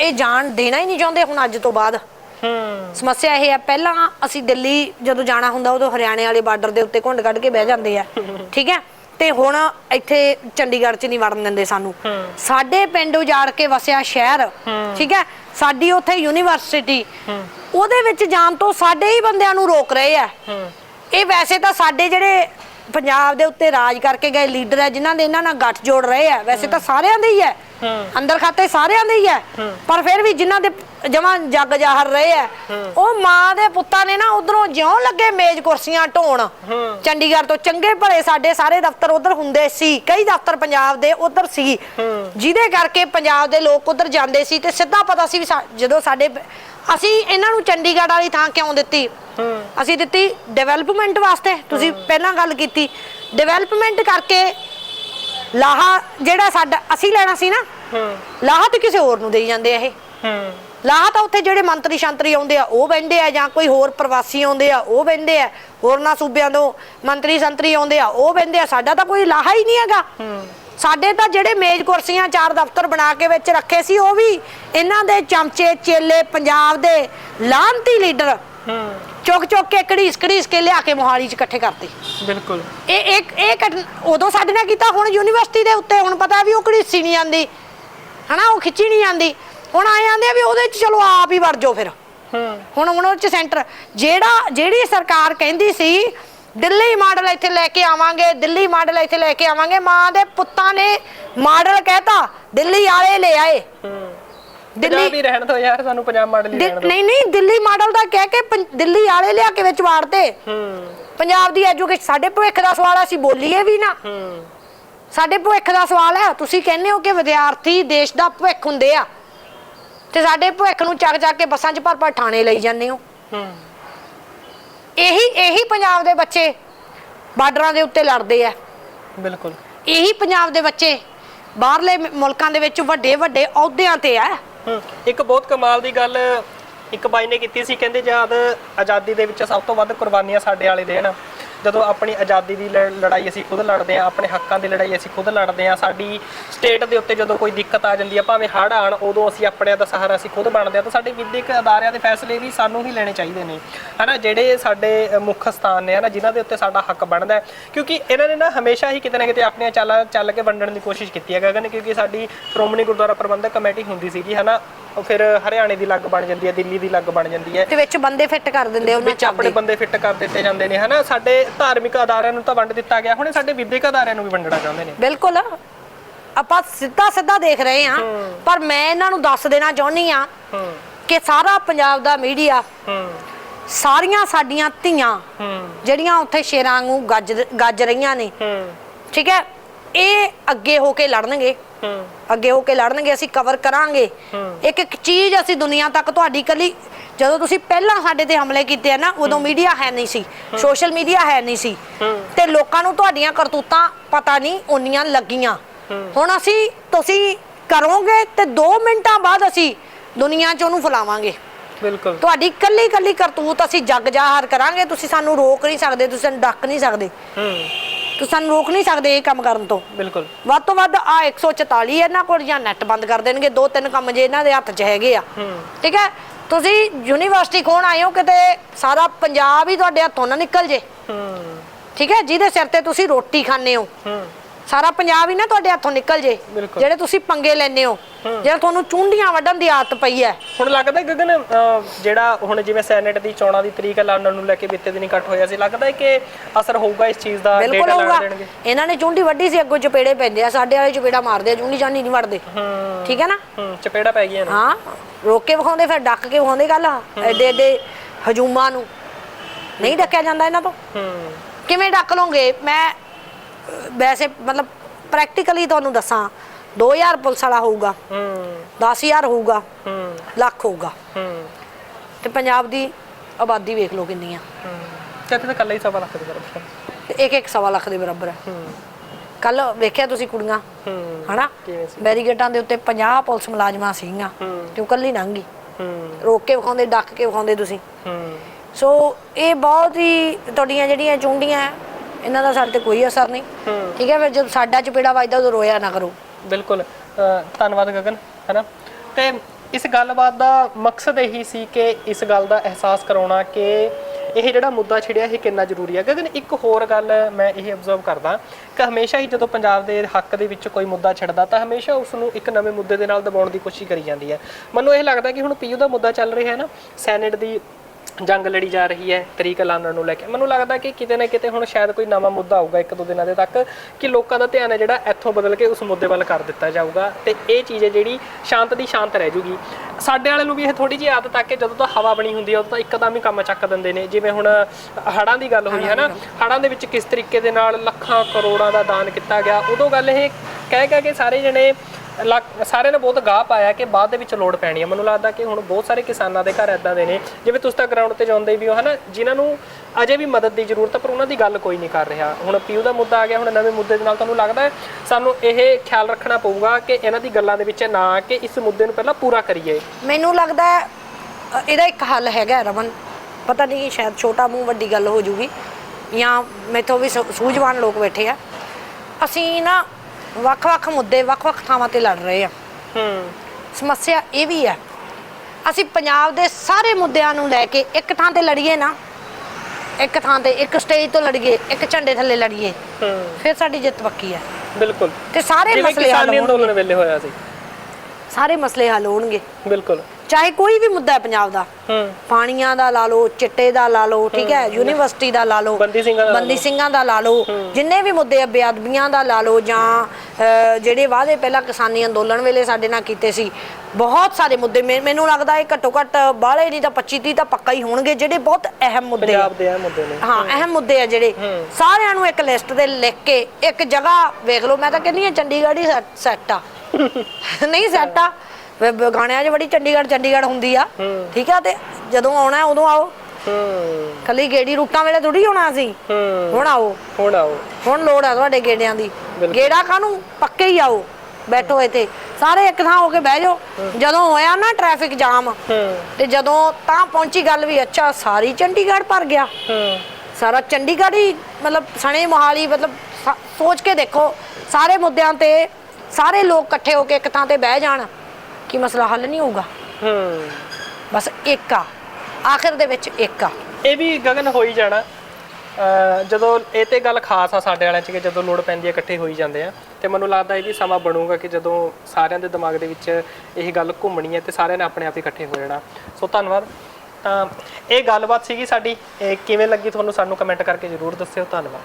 ਇਹ ਜਾਣ ਦੇਣਾ ਹੀ ਨਹੀਂ ਚਾਹੁੰਦੇ ਹੁਣ ਅੱਜ ਤੋਂ ਬਾਅਦ। ਹੂੰ। ਸਮੱਸਿਆ ਇਹ ਹੈ ਪਹਿਲਾਂ ਅਸੀਂ ਦਿੱਲੀ ਜਦੋਂ ਜਾਣਾ ਹੁੰਦਾ ਉਦੋਂ ਹਰਿਆਣੇ ਵਾਲੇ ਬਾਰਡਰ ਦੇ ਉੱਤੇ ਘੁੰਡ ਕੱਢ ਕੇ ਬਹਿ ਜਾਂਦੇ ਆ। ਠੀਕ ਹੈ? ਤੇ ਹੁਣ ਇੱਥੇ ਚੰਡੀਗੜ੍ਹ 'ਚ ਨਹੀਂ ਵੜਨ ਦਿੰਦੇ ਸਾਨੂੰ। ਸਾਡੇ ਪਿੰਡ ਉਜਾੜ ਕੇ ਵਸਿਆ ਸ਼ਹਿਰ। ਠੀਕ ਹੈ? ਸਾਡੀ ਉੱਥੇ ਯੂਨੀਵਰਸਿਟੀ। ਉਹਦੇ ਵਿੱਚ ਜਾਣ ਤੋਂ ਸਾਡੇ ਹੀ ਬੰਦਿਆਂ ਨੂੰ ਰੋਕ ਰਹੇ ਆ। ਇਹ ਵੈਸੇ ਤਾਂ ਸਾਡੇ ਜਿਹੜੇ ਪੰਜਾਬ ਦੇ ਉੱਤੇ ਰਾਜ ਕਰਕੇ ਗਏ ਲੀਡਰ ਹੈ ਜਿਨ੍ਹਾਂ ਦੇ ਇਹਨਾਂ ਨਾਲ ਗੱਠ ਜੋੜ ਰਹੇ ਆ ਵੈਸੇ ਤਾਂ ਸਾਰਿਆਂ ਦੇ ਹੀ ਹੈ। ਅੰਦਰ ਖਾਤੇ ਸਾਰਿਆਂ ਦੇ ਹੀ ਹੈ। ਪਰ ਫਿਰ ਵੀ ਜਿਨ੍ਹਾਂ ਦੇ ਜਮਾਂ ਜੱਗ ਜਾਹਰ ਰਹੇ ਆ ਉਹ ਮਾਂ ਦੇ ਪੁੱਤਾਂ ਨੇ ਨਾ ਉਧਰੋਂ ਜਿਉਂ ਲੱਗੇ ਮੇਜ਼ ਕੁਰਸੀਆਂ ਢੋਣ। ਚੰਡੀਗੜ੍ਹ ਤੋਂ ਚੰਗੇ ਭਲੇ ਸਾਡੇ ਸਾਰੇ ਦਫ਼ਤਰ ਉਧਰ ਹੁੰਦੇ ਸੀ। ਕਈ ਦਫ਼ਤਰ ਪੰਜਾਬ ਦੇ ਉਧਰ ਸੀ। ਜਿਹਦੇ ਕਰਕੇ ਪੰਜਾਬ ਦੇ ਲੋਕ ਉਧਰ ਜਾਂਦੇ ਸੀ ਤੇ ਸਿੱਧਾ ਪਤਾ ਸੀ ਵੀ ਜਦੋਂ ਸਾਡੇ ਅਸੀਂ ਇਹਨਾਂ ਨੂੰ ਚੰਡੀਗੜ੍ਹ ਵਾਲੀ ਥਾਂ ਕਿਉਂ ਦਿੱਤੀ? ਅਸੀਂ ਦਿੱਤੀ ਡਿਵੈਲਪਮੈਂਟ ਵਾਸਤੇ। ਤੁਸੀਂ ਪਹਿਲਾਂ ਗੱਲ ਕੀਤੀ। ਡਿਵੈਲਪਮੈਂਟ ਕਰਕੇ ਲਾਹਾ ਜਿਹੜਾ ਸਾਡਾ ਅਸੀਂ ਲੈਣਾ ਸੀ ਨਾ ਲਾਹਾ ਤੇ ਕਿਸੇ ਹੋਰ ਨੂੰ ਦੇਈ ਜਾਂਦੇ ਆ ਇਹ। ਲਾਹਾ ਤਾਂ ਉੱਥੇ ਜਿਹੜੇ ਮੰਤਰੀ ਸ਼ੰਤਰੀ ਆਉਂਦੇ ਆ ਉਹ ਬੈੰਦੇ ਆ ਜਾਂ ਕੋਈ ਹੋਰ ਪ੍ਰਵਾਸੀ ਆਉਂਦੇ ਆ ਉਹ ਬੈੰਦੇ ਆ। ਹੋਰਨਾਂ ਸੂਬਿਆਂ ਤੋਂ ਮੰਤਰੀ ਸੰਤਰੀ ਆਉਂਦੇ ਆ ਉਹ ਬੈੰਦੇ ਆ। ਸਾਡਾ ਤਾਂ ਕੋਈ ਲਾਹਾ ਹੀ ਨਹੀਂ ਹੈਗਾ। ਸਾਡੇ ਤਾਂ ਜਿਹੜੇ ਮੇਜ਼ ਕੁਰਸੀਆਂ ਚਾਰ ਦਫ਼ਤਰ ਬਣਾ ਕੇ ਵਿੱਚ ਰੱਖੇ ਸੀ ਉਹ ਵੀ ਇਹਨਾਂ ਦੇ ਚਮਚੇ ਚੇਲੇ ਪੰਜਾਬ ਦੇ ਲਾਂਤੀ ਲੀਡਰ ਚੁੱਕ ਚੁੱਕ ਕੇ ਕੜੀਸ ਕੜੀਸ ਕੇ ਲਿਆ ਕੇ ਮੋਹਾਲੀ 'ਚ ਇਕੱਠੇ ਕਰਤੇ। ਬਿਲਕੁਲ। ਇਹ ਇੱਕ ਇਹ ਉਦੋਂ ਸਾਡੇ ਨਾਲ ਕੀਤਾ ਹੁਣ ਯੂਨੀਵਰਸਿਟੀ ਦੇ ਉੱਤੇ ਹੁਣ ਪਤਾ ਵੀ ਉਹ ਘੜੀਸੀ ਨਹੀਂ ਜਾਂਦੀ ਹਨਾ ਉਹ ਖਿੱਚੀ ਨਹੀਂ ਜਾਂਦੀ ਹੁਣ ਆਏ ਜਾਂਦੇ ਆ ਵੀ ਉਹਦੇ 'ਚ ਚਲੋ ਆਪ ਹੀ ਵੜ ਜਾਓ ਫਿਰ। ਹੁਣ ਹੁਣ ਉਹ 'ਚ ਸੈਂਟਰ ਜਿਹੜਾ ਜਿਹੜੀ ਸਰਕਾਰ ਕਹਿੰਦੀ ਸੀ ਦਿੱਲੀ ਮਾਡਲ ਇੱਥੇ ਲੈ ਕੇ ਆਵਾਂਗੇ ਦਿੱਲੀ ਮਾਡਲ ਇੱਥੇ ਲੈ ਕੇ ਆਵਾਂਗੇ। ਮਾਂ ਦੇ ਪੁੱਤਾਂ ਨੇ ਮਾਡਲ ਕਹਿਤਾ ਦਿੱਲੀ ਵਾਲੇ ਲੈ ਆਏ। ਦਿੱਲੀ ਵੀ ਰਹਿਣ ਦੋ ਯਾਰ ਸਾਨੂੰ ਪੰਜਾਬ ਮਾਡਲ ਹੀ ਦਿ- ਰਹਿਣ ਦੋ ਨਹੀਂ ਨਹੀਂ ਦਿੱਲੀ ਮਾਡਲ ਦਾ ਕਹਿ ਕੇ ਪੰ- ਦਿੱਲੀ ਵਾਲੇ ਲਿਆ ਕੇ ਵਿੱਚ ਵਾੜਤੇ। ਹੂੰ। ਪੰਜਾਬ ਦੀ ਐਜੂਕੇਸ਼ਨ ਸਾਡੇ ਭਵਿੱਖ ਦਾ ਸਵਾਲ ਆ, ਅਸੀਂ ਬੋਲੀਏ ਵੀ ਨਾ। ਹੂੰ। ਸਾਡੇ ਭਵਿੱਖ ਦਾ ਸਵਾਲ ਹੈ ਤੁਸੀਂ ਕਹਿੰਦੇ ਹੋ ਕਿ ਵਿਦਿਆਰਥੀ ਦੇਸ਼ ਦਾ ਭਵਿੱਖ ਹੁੰਦੇ ਆ। ਤੇ ਸਾਡੇ ਭਵਿੱਖ ਨੂੰ ਚੱਕ ਚੱਕ ਕੇ ਬੱਸਾਂ 'ਚ ਭਰ ਭਰ ਠਾਣੇ ਲਈ ਜਾਂਦੇ ਹੋ। ਹੂੰ। ਇਹੀ ਇਹੀ ਪੰਜਾਬ ਦੇ ਬੱਚੇ ਬਾਰਡਰਾਂ ਦੇ ਉੱਤੇ ਲੜਦੇ ਆ। ਬਿਲਕੁਲ। ਇਹੀ ਪੰਜਾਬ ਦੇ ਬੱਚੇ ਬਾਹਰਲੇ ਮੁਲਕਾਂ ਦੇ ਵਿੱਚ ਵੱਡੇ ਵੱਡੇ ਅਹੁਦਿਆਂ ਤੇ ਆ। ਇੱਕ ਬਹੁਤ ਕਮਾਲ ਦੀ ਗੱਲ ਇੱਕ ਬਾਈ ਨੇ ਕੀਤੀ ਸੀ ਕਹਿੰਦੇ ਜਦ ਆਜ਼ਾਦੀ ਦੇ ਵਿੱਚ ਸਭ ਤੋਂ ਵੱਧ ਕੁਰਬਾਨੀਆਂ ਸਾਡੇ ਵਾਲੇ ਦੇਣ ਜਦੋਂ ਆਪਣੀ ਆਜ਼ਾਦੀ ਦੀ ਲ- ਲੜਾਈ ਅਸੀਂ ਖੁਦ ਲੜਦੇ ਆ ਆਪਣੇ ਹੱਕਾਂ ਦੀ ਲੜਾਈ ਅਸੀਂ ਖੁਦ ਲੜਦੇ ਆ ਸਾਡੀ ਸਟੇਟ ਦੇ ਉੱਤੇ ਜਦੋਂ ਕੋਈ ਦਿੱਕਤ ਆ ਜਾਂਦੀ ਆ ਭਾਵੇਂ ਹੜ੍ਹ ਆਣ ਉਦੋਂ ਅਸੀਂ ਆਪਣਿਆਂ ਦਾ ਸਹਾਰਾ ਅਸੀਂ ਖੁਦ ਬਣਦੇ ਆ ਤਾਂ ਸਾਡੇ ਵਿਦਿਅਕ ਅਦਾਰਿਆਂ ਦੇ ਫੈਸਲੇ ਵੀ ਸਾਨੂੰ ਹੀ ਲੈਣੇ ਚਾਹੀਦੇ ਨੇ। ਹਨਾ ਜਿਹੜੇ ਸਾਡੇ ਅ, ਮੁੱਖ ਸਥਾਨ ਨੇ ਹਨਾ ਜਿਨ੍ਹਾਂ ਦੇ ਉੱਤੇ ਸਾਡਾ ਹੱਕ ਬਣਦਾ ਹੈ। ਕਿਉਂਕਿ ਇਹਨਾਂ ਨੇ ਨਾ ਹਮੇਸ਼ਾ ਹੀ ਕਿਤੇ ਨਾ ਕਿਤੇ ਆਪਣੀਆਂ ਚਾਲਾਂ ਚੱਲ ਕੇ ਵੰਡਣ ਦੀ ਕੋਸ਼ਿਸ਼ ਕੀਤੀ ਹੈ ਗਗਨ ਕਿਉਂਕਿ ਸਾਡੀ ਸ਼੍ਰੋਮਣੀ ਗੁਰਦੁਆਰਾ ਪ੍ਰਬੰਧਕ ਕਮੇਟੀ ਹੁੰਦੀ ਸੀਗੀ ਹਨਾ ਉਹ ਫਿਰ ਹਰਿਆਣੇ ਦੀ ਲੱਗ ਬਣ ਜਾਂਦੀ ਹੈ ਦਿੱਲੀ ਦੀ ਲੱਗ ਬਣ ਜਾਂਦੀ ਹੈ। ਤੇ ਵਿੱਚ ਬੰਦੇ ਫਿੱਟ ਕਰ ਦਿੰਦੇ ਉਹਨਾਂ ਵਿੱਚ ਆਪਣੇ ਬੰਦੇ ਫਿੱਟ ਕਰ ਦਿੱਤੇ ਜਾਂਦੇ ਨੇ ਹਨਾ ਸਾਡੇ ਧਾਰਮਿਕ ਅਦਾਰਿਆਂ ਨੂੰ ਤਾਂ ਵੰਡ ਦਿੱਤਾ ਗਿਆ। ਹੁਣ ਇਹ ਸਾਡੇ ਵਿਦਿਅਕ ਅਦਾਰਿਆਂ ਨੂੰ ਵੀ ਵੰਡਣਾ ਚਾਹੁੰਦੇ ਨੇ। ਬਿਲਕੁਲ। ਆਪਾਂ ਸਿੱਧਾ ਸਿੱਧਾ ਦੇਖ ਰਹੇ ਹਾਂ ਪਰ ਮੈਂ ਇਹਨਾਂ ਨੂੰ ਦੱਸ ਦੇਣਾ ਚਾਹੁੰਦੀ ਆ ਹੂੰ। ਕਿ ਸਾਰਾ ਪੰਜਾਬ ਦਾ ਮੀਡੀਆ ਸਾਰੀਆਂ ਸਾਡੀਆਂ ਧੀਆਂ ਜਿਹੜੀਆਂ ਉੱਥੇ ਸ਼ੇਰਾਂ ਵਾਂਗੂ ਗੱਜ ਗੱਜ ਰਹੀਆਂ ਨੇ। ਠੀਕ ਹੈ? ਇਹ ਅੱਗੇ ਹੋ ਕੇ ਲੜਨਗੇ। ਹੂੰ। ਅੱਗੇ ਹੋ ਕੇ ਲੜਨਗੇ ਅਸੀਂ ਕਵਰ ਕਰਾਂਗੇ। ਇੱਕ ਇੱਕ ਚੀਜ਼ ਅਸੀਂ ਦੁਨੀਆ ਤੱਕ ਤੁਹਾਡੀ ਕੱਲੀ ਜਦੋਂ ਤੁਸੀਂ ਪਹਿਲਾਂ ਸਾਡੇ ਤੇ ਹਮਲੇ ਕੀਤੇ ਆ ਨਾ ਉਦੋਂ ਮੀਡੀਆ ਹੈ ਨਹੀਂ ਸੀ ਸੋਸ਼ਲ ਮੀਡੀਆ ਹੈ ਨਹੀਂ ਸੀ। ਤੇ ਲੋਕਾਂ ਨੂੰ ਤੁਹਾਡੀਆਂ ਕਰਤੂਤਾਂ ਪਤਾ ਨਹੀਂ ਉਨੀਆਂ ਲੱਗੀਆਂ। ਹੁਣ ਅਸੀਂ ਤੁਸੀਂ ਕਰੋਗੇ ਤੇ 2 ਮਿੰਟਾਂ ਬਾਅਦ ਅਸੀਂ ਦੁਨੀਆ 'ਚ ਉਹਨੂੰ ਫੈਲਾਵਾਂਗੇ। ਬਿਲਕੁਲ। ਤੁਹਾਡੀ ਕੱਲੀ ਕੱਲੀ ਕਰਤੂਤ ਅਸੀਂ ਜੱਗ ਜਾਹਰ ਕਰਾਂਗੇ ਤੁਸੀਂ ਸਾਨੂੰ ਰੋਕ ਨਹੀਂ ਸਕਦੇ ਤੁਸੀਂ ਸਾਨੂੰ ਡੱਕ ਨਹੀਂ ਸਕਦੇ। ਤੁਸੀਂ ਸਾਨੂੰ ਰੋਕ ਨਹੀਂ ਸਕਦੇ ਇਹ ਕੰਮ ਕਰਨ ਤੋਂ। ਬਿਲਕੁਲ। ਵੱਧ ਤੋਂ ਵੱਧ ਆ 144 ਇਹਨਾਂ ਕੋਲ ਜਾਂ ਨੈਟ ਬੰਦ ਕਰ ਦੇਣਗੇ ਦੋ ਤਿੰਨ ਕੰਮ ਜੇ ਇਹਨਾਂ ਦੇ ਹੱਥ 'ਚ ਹੈਗੇ ਆ। ਠੀਕ ਹੈ? ਤੁਸੀਂ ਯੂਨੀਵਰਸਿਟੀ ਖੋਣ ਆਏ ਹੋ? ਕਿਤੇ ਸਾਰਾ ਪੰਜਾਬ ਹੀ ਤੁਹਾਡੇ ਹੱਥੋਂ ਨਾ ਨਿਕਲ ਜੇ। ਠੀਕ ਹੈ? ਜਿਹਦੇ ਸਿਰ ਤੇ ਤੁਸੀਂ ਰੋਟੀ ਖਾਂਦੇ ਹੋ। ਹੂੰ। ਸਾਰਾ ਪੰਜਾਬ ਹੀ ਨਾ ਤੁਹਾਡੇ ਹੱਥੋਂ ਨਿਕਲ ਜੇ ਬਿਲਕੁਲ। ਜਿਹੜੇ ਤੁਸੀਂ ਪੰਗੇ ਲੈਂਦੇ ਹੋ ਜਿਹੜਾ ਤੁਹਾਨੂੰ ਚੁੰਡੀਆਂ ਵੱਢਣ ਦੀ ਆਦਤ ਪਈ ਹੈ। ਹੁਣ ਲੱਗਦਾ ਗਗਨ ਅਹ, ਜਿਹੜਾ ਹੁਣ ਜਿਵੇਂ ਸੈਨੇਟ ਦੀ ਚੋਣਾਂ ਦੀ ਤਰੀਕ ਐਲਾਨਣ ਨੂੰ ਲੈ ਕੇ ਬੀਤੇ ਦਿਨ ਇਕੱਠ ਹੋਇਆ ਸੀ ਲੱਗਦਾ ਹੈ ਕਿ ਅਸਰ ਹੋਊਗਾ ਇਸ ਚੀਜ਼ ਦਾ ਬਿਲਕੁਲ ਡੇਟਾ ਹੋਊਗਾ। ਦੇਣਗੇ? ਇਹਨਾਂ ਨੇ ਚੁੰਡੀ ਵੱਢੀ ਸੀ ਅੱਗੋਂ ਚਪੇੜੇ ਪੈਂਦੇ ਆ ਸਾਡੇ ਵਾਲੇ ਚਪੇੜਾ ਮਾਰਦੇ ਆ ਚੁੰਡੀ ਚਾਨੀ ਨਹੀਂ ਵੜਦੇ ਹੂੰ। ਠੀਕ ਹੈ ਨਾ? ਹੂੰ ਚਪੇੜਾ ਪੈ ਗਈਆਂ ਨੇ। ਹਾਂ ਰੋਕ ਕੇ ਵਿਖਾਉਂਦੇ ਫਿਰ ਡੱਕ ਕੇ ਵਿਖਾਉਂਦੇ ਗੱਲ ਐਡੇ ਐਡੇ ਹਜੂਮਾਂ ਨੂੰ। ਨਹੀਂ ਡੱਕਿਆ ਜਾਂਦਾ ਇਹਨਾਂ ਤੋਂ? ਹੂੰ। ਕਿਵੇਂ ਡੱਕ ਲੋਗੇ ਮੈਂ ਵੈਸੇ ਮਤਲਬ ਪ੍ਰੈਕਟੀਕਲੀ ਤੁਹਾਨੂੰ ਦੱਸਾਂ 2000 ਪੁਲਿਸ ਵਾਲਾ ਹੋਊਗਾ ਹੂੰ। 10000 ਹੋਊਗਾ ਹੂੰ। ਲੱਖ ਹੋਊਗਾ। ਹੂੰ। ਤੇ ਪੰਜਾਬ ਦੀ ਆਬਾਦੀ ਵੇਖ ਲਓ ਕਿੰਨੀ ਆ। ਹੂੰ। ਤੇ ਇੱਥੇ ਤਾਂ ਕੱਲਾ ਹੀ ਸਵਾ ਲੱਖ ਦੇ ਬਰਾਬਰ ਇੱਕ ਇੱਕ ਸਵਾ ਲੱਖ ਦੇ ਬਰਾਬਰ ਹੈ। ਹੂੰ। ਕੱਲ ਵੇਖਿਆ ਤੁਸੀਂ ਕੁੜੀਆਂ? ਹੂੰ। ਹਨਾ? ਬੈਰੀਗੇਟਾਂ ਦੇ ਉੱਤੇ 50 ਪੁਲਿਸ ਮੁਲਾਜ਼ਮਾਂ ਸੀਗੀਆਂ। ਤੇ ਉਹ ਕੱਲੀ ਲੰਘ ਹੂੰ। ਰੋਕ ਕੇ ਵਿਖਾਉਂਦੇ ਡੱਕ ਕੇ ਵਿਖਾਉਂਦੇ ਤੁਸੀਂ। ਹੂੰ। ਸੋ ਇਹ ਬਹੁਤ ਹੀ ਤੁਹਾਡੀਆਂ ਜਿਹੜੀਆਂ ਚੁੰਡੀਆਂ ਇਹਨਾਂ ਦਾ ਸਾਡੇ ਤੇ ਕੋਈ ਅਸਰ ਨਹੀਂ। ਠੀਕ ਹੈ ਫਿਰ ਜਦੋਂ ਸਾਡਾ ਚਪੇੜਾ ਵੱਜਦਾ ਉਦੋਂ ਰੋਇਆ ਨਾ ਕਰੋ। ਬਿਲਕੁਲ। ਧੰਨਵਾਦ ਗਗਨ ਹੈਨਾ? ਤੇ ਇਸ ਗੱਲਬਾਤ ਦਾ ਮਕਸਦ ਇਹੀ ਸੀ ਕਿ ਇਸ ਗੱਲ ਦਾ ਅਹਿਸਾਸ ਕਰਾਉਣਾ ਕਿ ਇਹ ਜਿਹੜਾ ਮੁੱਦਾ ਛਿੜਿਆ ਇਹ ਕਿੰਨਾ ਜ਼ਰੂਰੀ ਹੈ ਗਗਨ ਇੱਕ ਹੋਰ ਗੱਲ ਮੈਂ ਇਹ ਅਬਜ਼ਰਵ ਕਰਦਾ ਕਿ ਹਮੇਸ਼ਾ ਹੀ ਜਦੋਂ ਪੰਜਾਬ ਦੇ ਹੱਕ ਦੇ ਵਿੱਚ ਕੋਈ ਮੁੱਦਾ ਛਿੜਦਾ ਤਾਂ ਹਮੇਸ਼ਾ ਉਸ ਨੂੰ ਇੱਕ ਨਵੇਂ ਮੁੱਦੇ ਦੇ ਨਾਲ ਦਬਾਉਣ ਦੀ ਕੋਸ਼ਿਸ਼ ਕਰੀ ਜਾਂਦੀ ਹੈ। ਮੈਨੂੰ ਇਹ ਲੱਗਦਾ ਕਿ ਹੁਣ ਪੀਯੂ ਦਾ ਮੁੱਦਾ ਚੱਲ ਰਿਹਾ ਹੈ ਨਾ ਸੈਨੇਟ ਦੀ ਜੰਗ ਲੜੀ ਜਾ ਰਹੀ ਹੈ, ਤਰੀਕ ਐਲਾਨਣ ਨੂੰ ਲੈ ਕੇ। ਮੈਨੂੰ ਲੱਗਦਾ ਕਿ ਕਿਤੇ ਨਾ ਕਿਤੇ ਹੁਣ ਸ਼ਾਇਦ ਕੋਈ ਨਵਾਂ ਮੁੱਦਾ ਆਊਗਾ ਇੱਕ ਦੋ ਦਿਨਾਂ ਦੇ ਤੱਕ ਕਿ ਲੋਕਾਂ ਦਾ ਧਿਆਨ ਹੈ ਜਿਹੜਾ ਇੱਥੋਂ ਬਦਲ ਕੇ ਉਸ ਮੁੱਦੇ ਵੱਲ ਕਰ ਦਿੱਤਾ ਜਾਊਗਾ। ਤੇ ਇਹ ਚੀਜ਼ ਹੈ ਜਿਹੜੀ ਸ਼ਾਂਤ ਦੀ ਸ਼ਾਂਤ ਰਹਿ ਜੂਗੀ। ਸਾਡੇ ਵਾਲੇ ਨੂੰ ਵੀ ਇਹ ਥੋੜੀ ਜਿਹੀ ਆਦਤ ਆ ਕਿ ਜਦੋਂ ਤਾਂ ਹਵਾ ਬਣੀ ਹੁੰਦੀ ਹੈ, ਉਦੋਂ ਤਾਂ ਇੱਕਦਮ ਹੀ ਕੰਮ ਚੱਕ ਦਿੰਦੇ ਨੇ। ਜਿਵੇਂ ਹੁਣ ਹੜਾਂ ਦੀ ਗੱਲ ਹੋਈ ਹੈ ਨਾ ਹੜਾਂ ਦੇ ਵਿੱਚ ਕਿਸ ਤਰੀਕੇ ਦੇ ਨਾਲ ਲੱਖਾਂ ਕਰੋੜਾਂ ਦਾ ਦਾਨ ਕੀਤਾ ਗਿਆ। ਉਦੋਂ ਗੱਲ ਇਹ ਕਹਿ ਕਹਿ ਕੇ ਸਾਰੇ ਜਣੇ ਲੱਕ- ਸਾਰਿਆਂ ਨੇ ਬਹੁਤ ਗਾਹ ਪਾਇਆ ਕਿ ਬਾਅਦ ਦੇ ਵਿੱਚ ਲੋੜ ਪੈਣੀ ਹੈ ਮੈਨੂੰ ਲੱਗਦਾ ਕਿ ਹੁਣ ਬਹੁਤ ਸਾਰੇ ਕਿਸਾਨਾਂ ਦੇ ਘਰ ਐਦਾਂ ਦੇ ਨੇ ਜਿਵੇਂ ਤੁਸੀਂ ਤਾਂ ਗਰਾਊਂਡ ਤੇ ਜਾਂਦੇ ਵੀ ਹੋ ਹਨਾ? ਜਿਨ੍ਹਾਂ ਨੂੰ ਅਜੇ ਵੀ ਮਦਦ ਦੀ ਜ਼ਰੂਰਤ ਹੈ ਪਰ ਉਹਨਾਂ ਦੀ ਗੱਲ ਕੋਈ ਨਹੀਂ ਕਰ ਰਿਹਾ। ਹੁਣ ਪੀਯੂ ਦਾ ਮੁੱਦਾ ਆ ਗਿਆ ਹੁਣ ਨਵੇਂ ਮੁੱਦੇ ਦੇ ਨਾਲ ਤੁਹਾਨੂੰ ਲੱਗਦਾ ਹੈ? ਸਾਨੂੰ ਇਹ ਖਿਆਲ ਰੱਖਣਾ ਪਊਗਾ ਕਿ ਇਹਨਾਂ ਦੀ ਗੱਲਾਂ ਦੇ ਵਿੱਚ ਨਾ ਆ ਕੇ ਇਸ ਮੁੱਦੇ ਨੂੰ ਪਹਿਲਾਂ ਪੂਰਾ ਕਰੀਏ। ਮੈਨੂੰ ਲੱਗਦਾ ਹੈ, ਅ, ਇਹਦਾ ਇੱਕ ਹੱਲ ਹੈਗਾ ਰਮਨ। ਪਤਾ ਨਹੀਂ ਸ਼ਾਇਦ ਛੋਟਾ ਮੂੰਹ ਵੱਡੀ ਗੱਲ ਹੋ ਜੂਗੀ ਜਾਂ ਮੇਥੋਂ ਵੀ ਸੂ- ਸੂਝਵਾਨ ਲੋਕ ਬੈਠੇ ਆ। ਅਸੀਂ ਨਾ ਵੱਖ-ਵੱਖ ਮੁੱਦੇ ਵੱਖ-ਵੱਖ ਥਾਵਾਂ ਤੇ ਲੜ ਰਹੇ ਆ। ਹੂੰ। ਸਮੱਸਿਆ ਇਹ ਵੀ ਹੈ। ਅਸੀਂ ਪੰਜਾਬ ਦੇ ਸਾਰੇ ਮੁੱਦਿਆਂ ਨੂੰ ਲੈ ਕੇ ਇੱਕ ਥਾਂ ਤੇ ਲੜੀਏ ਨਾ ਇੱਕ ਥਾਂ ਤੇ ਇੱਕ ਸਟੇਜ ਤੋਂ ਲੜੀਏ ਇੱਕ ਝੰਡੇ ਥੱਲੇ ਲੜੀਏ ਹੂੰ। ਫਿਰ ਸਾਡੀ ਜਿੱਤ ਪੱਕੀ ਹੈ। ਬਿਲਕੁਲ। ਤੇ ਸਾਰੇ ਜਿਵੇਂ ਮਸਲੇ ਹੱਲ ਕਿਸਾਨੀ ਹੋਣਗੇ। ਅੰਦੋਲਨ ਵੇਲੇ ਹੋਇਆ ਸੀ। ਸਾਰੇ ਮਸਲੇ ਹੱਲ ਹੋਣਗੇ। ਬਿਲਕੁਲ। ਚਾਹੇ ਕੋਈ ਵੀ ਮੁੱਦਾ ਹੈ ਪੰਜਾਬ ਦਾ। ਹੂੰ। ਪਾਣੀਆਂ ਦਾ ਲਾ ਲਓ ਚਿੱਟੇ ਦਾ ਲਾ ਲਓ ਠੀਕ ਹੈ ਯੂਨੀਵਰਸਿਟੀ ਦਾ ਲਾ ਲਓ ਬੰਦੀ ਸਿੰਘਾਂ ਦਾ ਲਾ ਬੰਦੀ ਲਓ। ਸਿੰਘਾਂ ਦਾ ਲਾ ਲਓ ਜਿੰਨੇ ਵੀ ਮੁੱਦੇ ਆ ਬੇਅਦਬੀਆਂ ਦਾ ਲਾ ਲਓ ਜਾਂ ਜਿਹੜੇ ਵਾਅਦੇ ਪਹਿਲਾਂ ਕਿਸਾਨੀ ਅੰਦੋਲਨ ਵੇਲੇ ਸਾਡੇ ਨਾਲ ਕੀਤੇ ਸੀ ਬਹੁਤ ਸਾਰੇ ਮੁੱਦੇ ਮੈ- ਮੈਨੂੰ ਲੱਗਦਾ ਇਹ ਘੱਟੋ ਘੱਟ ਬਾਹਲੇ ਨਹੀਂ ਤਾਂ 25 30 ਤਾਂ ਪੱਕਾ ਹੀ ਹੋਣਗੇ ਜਿਹੜੇ ਬਹੁਤ ਅਹਿਮ ਮੁੱਦੇ ਆ। ਪੰਜਾਬ ਦੇ ਇਹ ਮੁੱਦੇ ਨੇ। ਹਾਂ ਅਹਿਮ ਮੁੱਦੇ ਆ ਜਿਹੜੇ। ਸਾਰਿਆਂ ਨੂੰ ਇੱਕ ਲਿਸਟ ਤੇ ਲਿਖ ਕੇ ਇੱਕ ਜਗ੍ਹਾ ਵੇਖ ਲਓ ਮੈਂ ਤਾਂ ਕਹਿੰਦੀ ਆ ਚੰਡੀਗੜ੍ਹ ਹੀ ਸੈੱਟ ਆ। ਨਹੀਂ ਸੈੱਟ ਆ। ਵੇ- ਵੇ ਗਾਣਿਆਂ 'ਚ ਬੜੀ ਚੰਡੀਗੜ੍ਹ ਚੰਡੀਗੜ੍ਹ ਹੁੰਦੀ ਆ। ਠੀਕ ਆ ਤੇ ਜਦੋਂ ਆਉਣਾ ਉਦੋਂ ਆਓ। ਹੂੰ। ਕੱਲੀ ਗੇੜੀ ਰੂਟਾਂ ਵੇਲੇ ਥੋੜੀ ਆਉਣਾ ਸੀ ਹੂੰ। ਹੁਣ ਆਓ। ਹੁਣ ਆਓ। ਹੁਣ ਲੋੜ ਆ ਤੁਹਾਡੇ ਗੇੜਿਆਂ ਦੀ। ਬਿਲਕੁਲ। ਗੇੜਾ ਕਾਹਨੂੰ? ਪੱਕੇ ਹੀ ਆਓ। ਬੈਠੋ ਇੱਥੇ। ਸਾਰੇ ਇੱਕ ਥਾਂ ਹੋ ਕੇ ਬਹਿ ਜਾਓ। ਜਦੋਂ ਹੋਇਆ ਨਾ ਟ੍ਰੈਫਿਕ ਜਾਮ ਹੂੰ। ਤੇ ਜਦੋਂ ਤਾਂ ਪਹੁੰਚੀ ਗੱਲ ਵੀ ਅੱਛਾ ਸਾਰੀ ਚੰਡੀਗੜ੍ਹ ਭਰ ਗਿਆ। ਹੂੰ। ਸਾਰਾ ਚੰਡੀਗੜ੍ਹ ਹੀ ਮਤਲਬ ਸਣੇ ਮੋਹਾਲੀ ਮਤਲਬ ਸਾ- ਸੋਚ ਕੇ ਦੇਖੋ। ਸਾਰੇ ਮੁੱਦਿਆਂ ਤੇ ਸਾਰੇ ਲੋਕ ਇਕੱਠੇ ਹੋ ਕੇ ਇੱਕ ਥਾਂ ਤੇ ਬਹਿ ਜਾਣ ਕਿ ਮਸਲਾ ਹੱਲ ਨਹੀਂ ਹੋਊਗਾ। ਹੂੰ। ਬਸ ਇੱਕ ਆ। ਆਖਿਰ ਦੇ ਵਿੱਚ ਇੱਕ ਆ। ਇਹ ਵੀ ਗਗਨ ਹੋ ਹੀ ਜਾਣਾ। ਅਹ ਜਦੋਂ ਇਹ ਤੇ ਗੱਲ ਖਾਸ ਆ ਸਾਡੇ ਵਾਲਿਆਂ ਚ ਕਿ ਜਦੋਂ ਲੋੜ ਪੈਂਦੀ ਹੈ ਇਕੱਠੇ ਹੋਈ ਜਾਂਦੇ ਆ। ਤੇ ਮੈਨੂੰ ਲੱਗਦਾ ਇਹ ਵੀ ਸਮਾਂ ਬਣੂਗਾ ਕਿ ਜਦੋਂ ਸਾਰਿਆਂ ਦੇ ਦਿਮਾਗ ਦੇ ਵਿੱਚ ਇਹ ਗੱਲ ਘੁੰਮਣੀ ਹੈ ਤੇ ਸਾਰਿਆਂ ਨੇ ਆਪਣੇ ਆਪ ਹੀ ਇਕੱਠੇ ਹੋ ਜਾਣਾ। ਸੋ ਧੰਨਵਾਦ। ਤਾਂ ਇਹ ਗੱਲਬਾਤ ਸੀਗੀ ਸਾਡੀ। ਇਹ ਕਿਵੇਂ ਲੱਗੀ ਤੁਹਾਨੂੰ ਸਾਨੂੰ ਕਮੈਂਟ ਕਰਕੇ ਜਰੂਰ ਦੱਸਿਓ। ਧੰਨਵਾਦ।